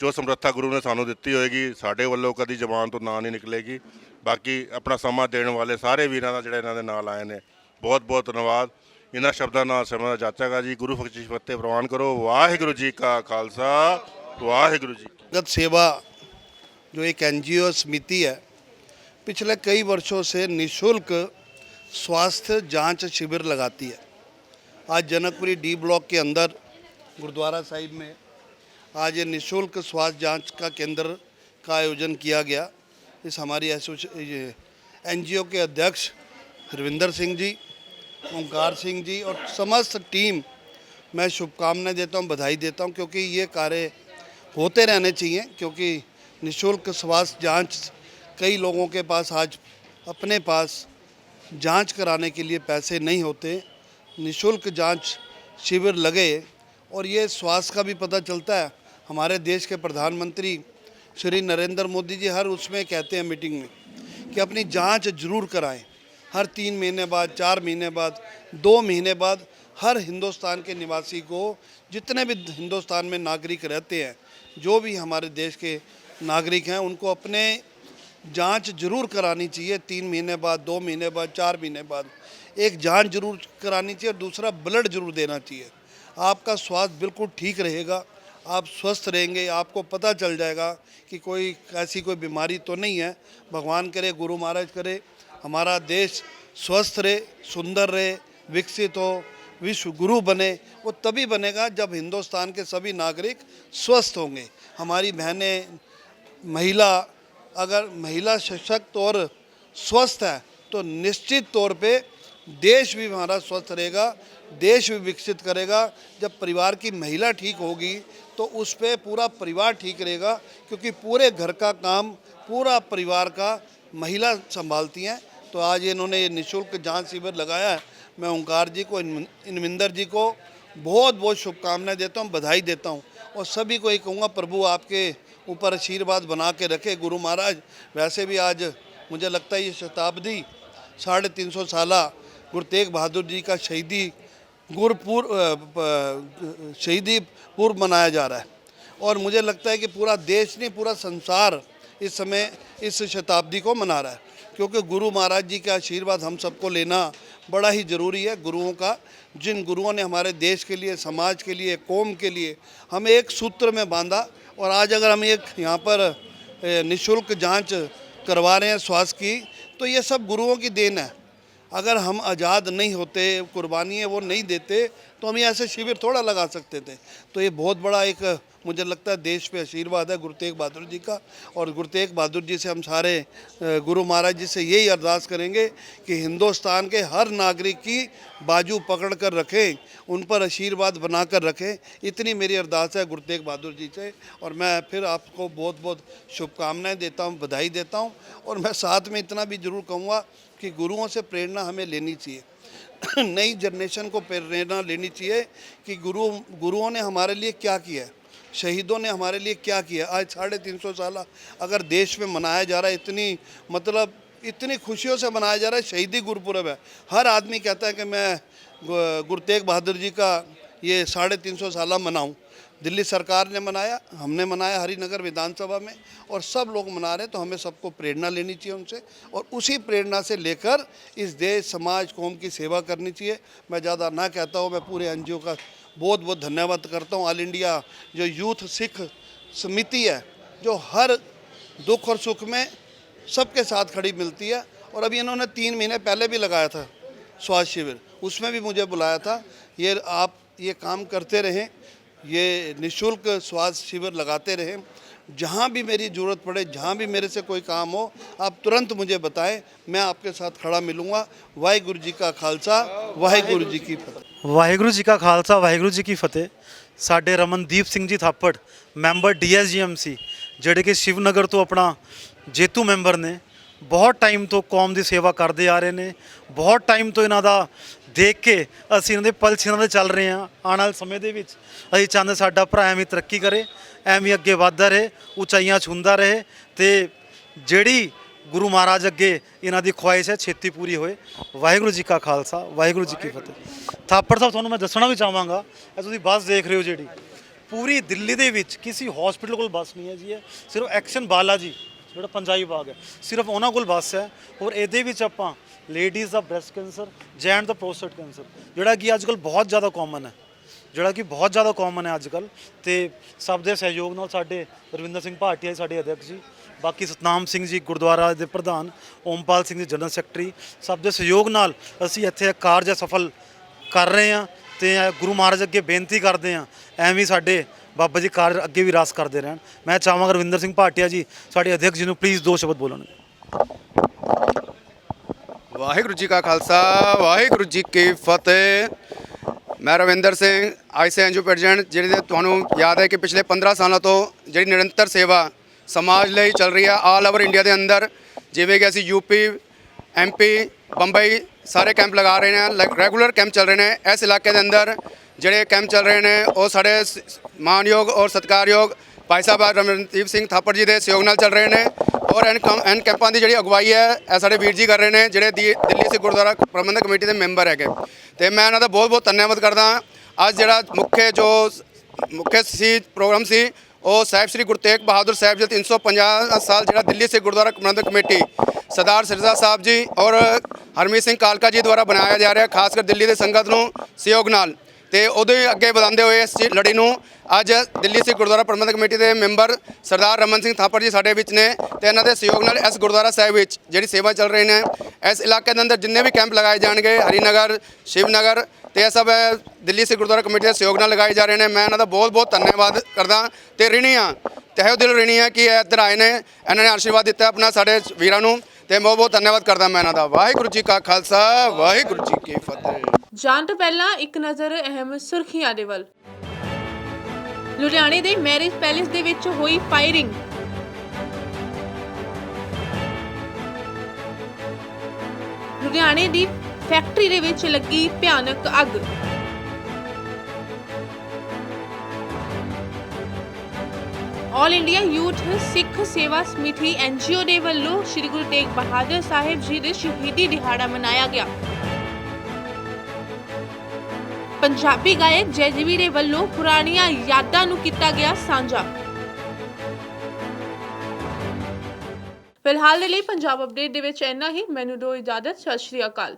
ਜੋ ਸਮਰੱਥਾ ਗੁਰੂ ਨੇ ਸਾਨੂੰ ਦਿੱਤੀ ਹੋਏਗੀ, ਸਾਡੇ ਵੱਲੋਂ ਕਦੀ ਜ਼ਬਾਨ ਤੋਂ ਨਾਂ ਨਹੀਂ ਨਿਕਲੇਗੀ। ਬਾਕੀ ਆਪਣਾ ਸਮਾਂ ਦੇਣ ਵਾਲੇ ਸਾਰੇ ਵੀਰਾਂ ਦਾ ਜਿਹੜੇ ਇਹਨਾਂ ਦੇ ਨਾਲ ਆਏ ਨੇ, ਬਹੁਤ ਬਹੁਤ ਧੰਨਵਾਦ। ਇਹਨਾਂ ਸ਼ਬਦਾਂ ਨਾਲ ਸਮਾਂ ਜਾਚਾਗਾ ਜੀ। ਗੁਰੂ ਬਖਸ਼ਿਸ਼ ਫਤਿਹ ਪ੍ਰਵਾਨ ਕਰੋ। ਵਾਹਿਗੁਰੂ ਜੀ ਕਾ ਖਾਲਸਾ। ਵਾਹਿਗੁਰੂ ਜੀ ਗਤ ਸੇਵਾ ਜੋ ਇੱਕ ਐਨਜੀਓ ਸਮਿਤੀ ਹੈ पिछले कई वर्षों से निशुल्क स्वास्थ्य जाँच शिविर लगाती है। आज जनकपुरी डी ब्लॉक के अंदर, गुरुद्वारा साहिब में, आज ये निशुल्क स्वास्थ्य जाँच का केंद्र का आयोजन किया गया। इस हमारी एसोसिए एनजीओ के अध्यक्ष रविंदर सिंह जी, ओंकार सिंह जी और समस्त टीम, मैं शुभकामनाएँ देता हूँ, बधाई देता हूँ, क्योंकि ये कार्य होते रहने चाहिए, क्योंकि निशुल्क स्वास्थ्य जाँच कई लोगों के पास आज अपने पास जाँच कराने के लिए पैसे नहीं होते। निशुल्क जाँच शिविर लगे और ये स्वास्थ्य का भी पता चलता है। हमारे देश के प्रधानमंत्री श्री नरेंद्र मोदी जी हर उसमें कहते हैं मीटिंग में कि अपनी जाँच ज़रूर कराएँ। हर तीन महीने बाद, चार महीने बाद, दो महीने बाद हर हिंदुस्तान के निवासी को जितने भी हिंदुस्तान में नागरिक रहते हैं, जो भी हमारे देश के नागरिक हैं, उनको अपने जाँच ज़रूर करानी चाहिए, तीन महीने बाद, दो महीने बाद, चार महीने बाद। एक जाँच ज़रूर करानी चाहिए और दूसरा ब्लड ज़रूर देना चाहिए। आपका स्वास्थ्य बिल्कुल ठीक रहेगा, आप स्वस्थ रहेंगे, आपको पता चल जाएगा कि कोई ऐसी कोई बीमारी तो नहीं है। भगवान करे, गुरु महाराज करे, हमारा देश स्वस्थ रहे, सुंदर रहे, विकसित हो, विश्व गुरु बने, वो तभी बनेगा जब हिंदुस्तान के सभी नागरिक स्वस्थ होंगे। हमारी बहनें, महिला अगर महिला सशक्त और स्वस्थ है तो निश्चित तौर पे देश भी हमारा स्वस्थ रहेगा, देश भी विकसित करेगा। जब परिवार की महिला ठीक होगी तो उस पर पूरा परिवार ठीक रहेगा, क्योंकि पूरे घर का काम, पूरा परिवार का महिला संभालती हैं। तो आज इन्होंने ये निःशुल्क जाँच शिविर लगाया है। मैं ओंकार जी को इन- इनविंदर जी को बहुत बहुत शुभकामनाएँ देता हूँ, बधाई देता हूँ। और सभी को ये कहूँगा, प्रभु आपके ऊपर आशीर्वाद बना के रखे। गुरु महाराज, वैसे भी आज मुझे लगता है ये शताब्दी साढ़े तीन सौ साल गुरु तेग बहादुर जी का शहीदी, गुरपुर शहीदी पूर्व मनाया जा रहा है। और मुझे लगता है कि पूरा देश नहीं, पूरा संसार इस समय, इस शताब्दी को मना रहा है। क्योंकि गुरु महाराज जी का आशीर्वाद हम सबको लेना बड़ा ही ज़रूरी है। गुरुओं का, जिन गुरुओं ने हमारे देश के लिए, समाज के लिए, कौम के लिए हमें एक सूत्र में बांधा और आज अगर हम एक यहाँ पर ए, निःशुल्क जांच करवा रहे हैं स्वास्थ्य की तो ये सब गुरुओं की देन है अगर हम आज़ाद नहीं होते कुर्बानी वो नहीं देते तो हम ये ऐसे शिविर थोड़ा लगा सकते थे। तो ये बहुत बड़ा एक, मुझे लगता है देश पे आशीर्वाद है गुरु तेग बहादुर जी का। और गुरु तेग बहादुर जी से हम सारे गुरु महाराज जी से यही अरदास करेंगे कि हिंदुस्तान के हर नागरिक की बाजू पकड़ कर रखें, उन पर आशीर्वाद बना कर रखें। इतनी मेरी अरदास है गुरु तेग बहादुर जी से। और मैं फिर आपको बहुत बहुत शुभकामनाएँ देता हूँ, बधाई देता हूँ। और मैं साथ में इतना भी ज़रूर कहूँगा कि गुरुओं से प्रेरणा हमें लेनी चाहिए। नई जनरेशन को प्रेरणा लेनी चाहिए कि गुरु, गुरुओं ने हमारे लिए क्या किया है? शहीदों ने हमारे लिए क्या किया आज साढ़े तीन सौ साल अगर देश में मनाया जा रहा है, इतनी मतलब इतनी खुशियों से मनाया जा रहा है, शहीदी गुरुपुरब है। हर आदमी कहता है कि मैं गुरु तेग बहादुर जी का ये साढ़े तीन सौ साल मनाऊँ। दिल्ली सरकार ने मनाया, हमने मनाया हरिनगर विधानसभा में, और सब लोग मना रहे तो हमें सबको प्रेरणा लेनी चाहिए उनसे, और उसी प्रेरणा से लेकर इस देश, समाज, कौम की सेवा करनी चाहिए। मैं ज़्यादा ना कहता हूँ, मैं पूरे एन का बहुत बहुत धन्यवाद करता हूँ। ऑल इंडिया जो यूथ, सिख समिति है, जो हर दुख और सुख में सबके साथ खड़ी मिलती है, और अभी इन्होंने तीन महीने पहले भी लगाया था स्वास्थ्य शिविर, उसमें भी मुझे बुलाया था। ये आप ये काम करते रहें ये निशुल्क स्वास्थ्य शिविर लगाते रहें जहाँ भी मेरी ज़रूरत पड़े जहाँ भी मेरे से कोई काम हो आप तुरंत मुझे बताएं मैं आपके साथ खड़ा मिलूँगा वाहिगुरु जी का खालसा वाहिगुरु जी की फतह ਵਾਹਿਗੁਰੂ ਜੀ ਕਾ ਖਾਲਸਾ ਵਾਹਿਗੁਰੂ ਜੀ ਕੀ ਫਤਿਹ ਸਾਡੇ ਰਮਨਦੀਪ ਸਿੰਘ ਜੀ ਥਾਪੜ ਮੈਂਬਰ ਡੀਐਸਜੀਐਮਸੀ ਜਿਹੜੇ ਕਿ ਸ਼ਿਵਨਗਰ ਤੋਂ ਆਪਣਾ ਜੇਤੂ ਮੈਂਬਰ ਨੇ ਬਹੁਤ ਟਾਈਮ ਤੋਂ ਕੌਮ ਦੀ ਸੇਵਾ ਕਰਦੇ ਆ ਰਹੇ ਨੇ। ਬਹੁਤ ਟਾਈਮ ਤੋਂ ਇਹਨਾਂ ਦਾ ਦੇਖ ਕੇ ਅਸੀਂ ਇਹਨਾਂ ਦੇ ਪਲਸ ਇਹਨਾਂ ਦੇ ਚੱਲ ਰਹੇ ਹਾਂ। ਆਉਣ ਵਾਲੇ ਸਮੇਂ ਦੇ ਵਿੱਚ ਅਸੀਂ ਚਾਹੁੰਦੇ ਸਾਡਾ ਭਰਾ ਐਵੇਂ ਤਰੱਕੀ ਕਰੇ ਐਵੇਂ ਅੱਗੇ ਵੱਧਦਾ ਰਹੇ ਉਚਾਈਆਂ ਛੁੰਦਾ ਰਹੇ ਤੇ ਜਿਹੜੀ ਗੁਰੂ ਮਹਾਰਾਜ ਅੱਗੇ ਇਹਨਾਂ ਦੀ ਖੁਆਇਸ਼ ਹੈ ਛੇਤੀ ਪੂਰੀ ਹੋਏ। ਵਾਹਿਗੁਰੂ ਜੀ ਕਾ ਖਾਲਸਾ ਵਾਹਿਗੁਰੂ ਜੀ ਕੀ ਫਤਿਹ। ਥਾਪੜ ਸਾਹਿਬ ਤੁਹਾਨੂੰ ਮੈਂ ਦੱਸਣਾ ਵੀ ਚਾਹਾਂਗਾ ਇਹ ਤੁਸੀਂ ਬੱਸ ਦੇਖ ਰਹੇ ਹੋ ਜਿਹੜੀ। ਪੂਰੀ ਦਿੱਲੀ ਦੇ ਵਿੱਚ ਕਿਸੇ ਹਸਪੀਟਲ ਕੋਲ ਬੱਸ ਨਹੀਂ ਹੈ ਜੀ ਇਹ ਸਿਰਫ ਐਕਸ਼ਨ ਬਾਲਾਜੀ ਜਿਹੜਾ ਪੰਜਾਈ ਬਾਗ ਹੈ। ਸਿਰਫ ਉਹਨਾਂ ਕੋਲ ਬੱਸ ਹੈ। ਔਰ ਇਹਦੇ ਵਿੱਚ ਆਪਾਂ ਲੇਡੀਜ਼ ਦਾ ਬ੍ਰੈਸਟ ਕੈਂਸਰ ਜੈਂਟ ਦਾ ਪ੍ਰੋਸਟੇਟ ਕੈਂਸਰ ਜਿਹੜਾ ਕਿ ਅੱਜ ਕੱਲ੍ਹ ਬਹੁਤ ਜ਼ਿਆਦਾ ਕਾਮਨ ਹੈ। ਜਿਹੜਾ ਕਿ ਬਹੁਤ ਜ਼ਿਆਦਾ ਕਾਮਨ ਹੈ ਅੱਜ ਕੱਲ੍ਹ। ਤੇ ਸਭ ਦੇ ਸਹਿਯੋਗ ਨਾਲ ਸਾਡੇ ਰਵਿੰਦਰ ਸਿੰਘ ਭਾਟੀਆ ਜੀ, ਸਾਡੇ ਅਧਿਅਕਸ਼ ਜੀ, ਬਾਕੀ ਸਤਨਾਮ ਸਿੰਘ ਜੀ, ਗੁਰਦੁਆਰਾ ਦੇ ਪ੍ਰਧਾਨ, ਓਮਪਾਲ ਸਿੰਘ ਜੀ, ਜਨਰਲ ਸੈਕਟਰੀ, ਸਭ ਦੇ ਸਹਿਯੋਗ ਨਾਲ ਅਸੀਂ ਇੱਥੇ ਇਹ ਕਾਰਜ ਸਫਲ ਕਰ ਰਹੇ ਹਾਂ। ਤੇ ਇਹ ਗੁਰੂ ਮਹਾਰਾਜ ਅੱਗੇ ਬੇਨਤੀ ਕਰਦੇ ਹਾਂ। ਐਵੇਂ ਸਾਡੇ ਬਾਬਾ ਜੀ ਕਾਰਜ ਅੱਗੇ ਵੀ ਰਾਸ ਕਰਦੇ ਰਹਿਣ। ਮੈਂ ਚਾਹਾਂਗਾ ਰਵਿੰਦਰ ਸਿੰਘ ਭਾਟੀਆ ਜੀ, ਸਾਡੇ ਅਧਿਅਕਸ਼ ਜੀ ਨੂੰ ਪਲੀਜ਼ ਦੋ ਸ਼ਬਦ ਬੋਲਣ ਵਾਹਿਗੁਰੂ ਜੀ ਕਾ ਖਾਲਸਾ, ਵਾਹਿਗੁਰੂ ਜੀ ਕੀ ਫਤਿਹ। ਮੈਂ ਰਵਿੰਦਰ ਸਿੰਘ ਆਈਸੀਐਨਯੂ ਪ੍ਰੈਜ਼ੀਡੈਂਟ ਜਿਹੜੇ ਤੁਹਾਨੂੰ ਯਾਦ ਹੈ ਕਿ ਪਿਛਲੇ 15 ਸਾਲਾਂ ਤੋਂ ਜਿਹੜੀ ਨਿਰੰਤਰ ਸੇਵਾ ਸਮਾਜ ਲਈ ਚੱਲ ਰਹੀ ਹੈ ਆਲ ਓਵਰ ਇੰਡੀਆ ਦੇ ਅੰਦਰ, ਜਿਵੇਂ ਕਿ ਅਸੀਂ ਯੂਪੀ ਐਮਪੀ ਬੰਬਈ ਸਾਰੇ ਕੈਂਪ ਲਗਾ ਰਹੇ ਨੇ ਰੈਗੂਲਰ ਕੈਂਪ ਚੱਲ ਰਹੇ ਨੇ। ਇਸ ਇਲਾਕੇ ਦੇ ਅੰਦਰ ਜਿਹੜੇ ਕੈਂਪ ਚੱਲ ਰਹੇ ਨੇ, ਉਹ ਸਾਡੇ ਸ- ਮਾਨਯੋਗ ਔਰ ਸਤਿਕਾਰਯੋਗ ਭਾਈ ਸਾਹਿਬ ਰਮਨਦੀਪ ਸਿੰਘ ਥਾਪੜ ਜੀ ਦੇ ਸਹਿਯੋਗ ਨਾਲ ਚੱਲ ਰਹੇ ਨੇ ਔਰ ਐਨ ਕੰ- ਕੈਂਪਾਂ ਦੀ ਜਿਹੜੀ ਅਗਵਾਈ ਹੈ, ਇਹ ਸਾਡੇ ਵੀਰ ਜੀ ਕਰ ਰਹੇ ਨੇ, ਜਿਹੜੇ ਦੀ- ਦਿੱਲੀ ਸਿੱਖ ਗੁਰਦੁਆਰਾ ਪ੍ਰਬੰਧਕ ਕਮੇਟੀ ਦੇ ਮੈਂਬਰ ਹੈਗੇ। ਤੇ ਮੈਂ ਇਹਨਾਂ ਦਾ ਬਹੁਤ ਬਹੁਤ ਧੰਨਵਾਦ ਕਰਦਾ ਅੱਜ ਜਿਹੜਾ ਮੁੱਖ ਜੋ ਮੁੱਖ ਸੀ, ਪ੍ਰੋਗਰਾਮ ਸੀ, ਉਹ ਸਾਹਿਬ ਸ੍ਰੀ ਗੁਰੂ ਤੇਗ ਬਹਾਦਰ ਸਾਹਿਬ ਜੀ 350 ਸਾਲ ਜਿਹੜਾ ਦਿੱਲੀ ਸਿੱਖ ਗੁਰਦੁਆਰਾ ਪ੍ਰਬੰਧਕ ਕਮੇਟੀ ਸਰਦਾਰ ਸਿਰਜ਼ਾ ਸਾਹਿਬ ਜੀ ਔਰ ਹਰਮੀਤ ਸਿੰਘ ਕਾਲਕਾ ਜੀ ਦੁਆਰਾ ਬਣਾਇਆ ਜਾ ਰਿਹਾ, ਖਾਸ ਕਰ ਦਿੱਲੀ ਦੇ ਸੰਗਤ ਨੂੰ ਸਹਿਯੋਗ ਨਾਲ। ਤੇ ਉਹਦੇ ਅੱਗੇ ਵਧਾਉਂਦੇ ਹੋਏ ਇਸ ਲੜੀ ਨੂੰ ਅੱਜ ਦਿੱਲੀ ਸਿੱਖ ਗੁਰਦੁਆਰਾ ਪ੍ਰਬੰਧਕ ਕਮੇਟੀ ਦੇ ਮੈਂਬਰ ਸਰਦਾਰ ਰਮਨ ਸਿੰਘ ਥਾਪਰ ਜੀ ਸਾਡੇ ਵਿੱਚ ਨੇ ਤੇ ਇਹਨਾਂ ਦੇ ਸਹਿਯੋਗ ਨਾਲ ਇਸ ਗੁਰਦੁਆਰਾ ਸਾਹਿਬ ਵਿੱਚ ਜਿਹੜੀ ਸੇਵਾ ਚੱਲ ਰਹੀ ਨੇ, ਇਸ ਇਲਾਕੇ ਦੇ ਅੰਦਰ ਜਿੰਨੇ ਵੀ ਕੈਂਪ ਲਗਾਏ ਜਾਣਗੇ, ਹਰੀਨਗਰ, ਸ਼ਿਵਨਗਰ ਤੇ ਇਹ ਸਭ ਦਿੱਲੀ ਸਿੱਖ ਗੁਰਦੁਆਰਾ ਕਮੇਟੀ ਦੇ ਸਹਿਯੋਗ ਨਾਲ ਲਗਾਏ ਜਾ ਰਹੇ ਨੇ। ਮੈਂ ਇਹਨਾਂ ਦਾ ਬਹੁਤ ਬਹੁਤ ਧੰਨਵਾਦ ਕਰਦਾ ਤੇ ਰਿਣੀ ਹਾਂ ਤਹਿ ਦਿਲ ਰਿਣੀ ਹਾਂ ਕਿ ਇਹ ਇੱਧਰ ਆਏ ਨੇ, ਇਹਨਾਂ ਨੇ ਆਸ਼ੀਰਵਾਦ ਦਿੱਤਾ ਆਪਣਾ ਸਾਡੇ ਵੀਰਾਂ ਨੂੰ। ਤੇ ਬਹੁਤ ਬਹੁਤ ਧੰਨਵਾਦ ਕਰਦਾ ਮੈਂ ਇਹਨਾਂ ਦਾ। ਵਾਹਿਗੁਰੂ ਜੀ ਕਾ ਖਾਲਸਾ, ਵਾਹਿਗੁਰੂ ਜੀ ਕੀ ਫਤਿਹ। ਜਾਣ ਤੋਂ ਪਹਿਲਾਂ ਇੱਕ ਨਜ਼ਰ ਅਹਿਮ ਸੁਰਖੀਆਂ ਦੇ ਵੱਲ। ਲੁਧਿਆਣੇ ਦੇ ਮੈਰਿਜ ਪੈਲੇਸ ਦੇ ਵਿੱਚ ਹੋਈ ਫਾਇਰਿੰਗ। ਲੁਧਿਆਣੇ ਦੀ ਫੈਕਟਰੀ ਦੇ ਵਿੱਚ ਲੱਗੀ ਭਿਆਨਕ ਅੱਗ। ਆਲ ਇੰਡੀਆ ਯੂਥ ਸਿੱਖ ਸੇਵਾ ਸਮਿਤੀ ਐਨਜੀਓ ਦੇ ਵੱਲੋਂ ਸ੍ਰੀ ਗੁਰੂ ਤੇਗ ਬਹਾਦਰ ਸਾਹਿਬ ਜੀ ਦੇ ਸ਼ਹੀਦੀ ਦਿਹਾੜਾ ਮਨਾਇਆ ਗਿਆ। ਪੰਜਾਬੀ ਗਾਇਕ ਜੈਜਵੀ ਦੇ ਵੱਲੋਂ ਪੁਰਾਣੀਆਂ ਯਾਦਾਂ ਨੂੰ ਕੀਤਾ ਗਿਆ ਸਾਂਝਾ। ਫਿਲਹਾਲ ਦੇ ਲਈ ਪੰਜਾਬ ਅਪਡੇਟ ਦੇ ਵਿੱਚ ਇੰਨਾ ਹੀ। ਮੈਨੂੰ ਦਿਓ ਇਜਾਜ਼ਤ। ਸਤਿ ਸ਼੍ਰੀ ਅਕਾਲ।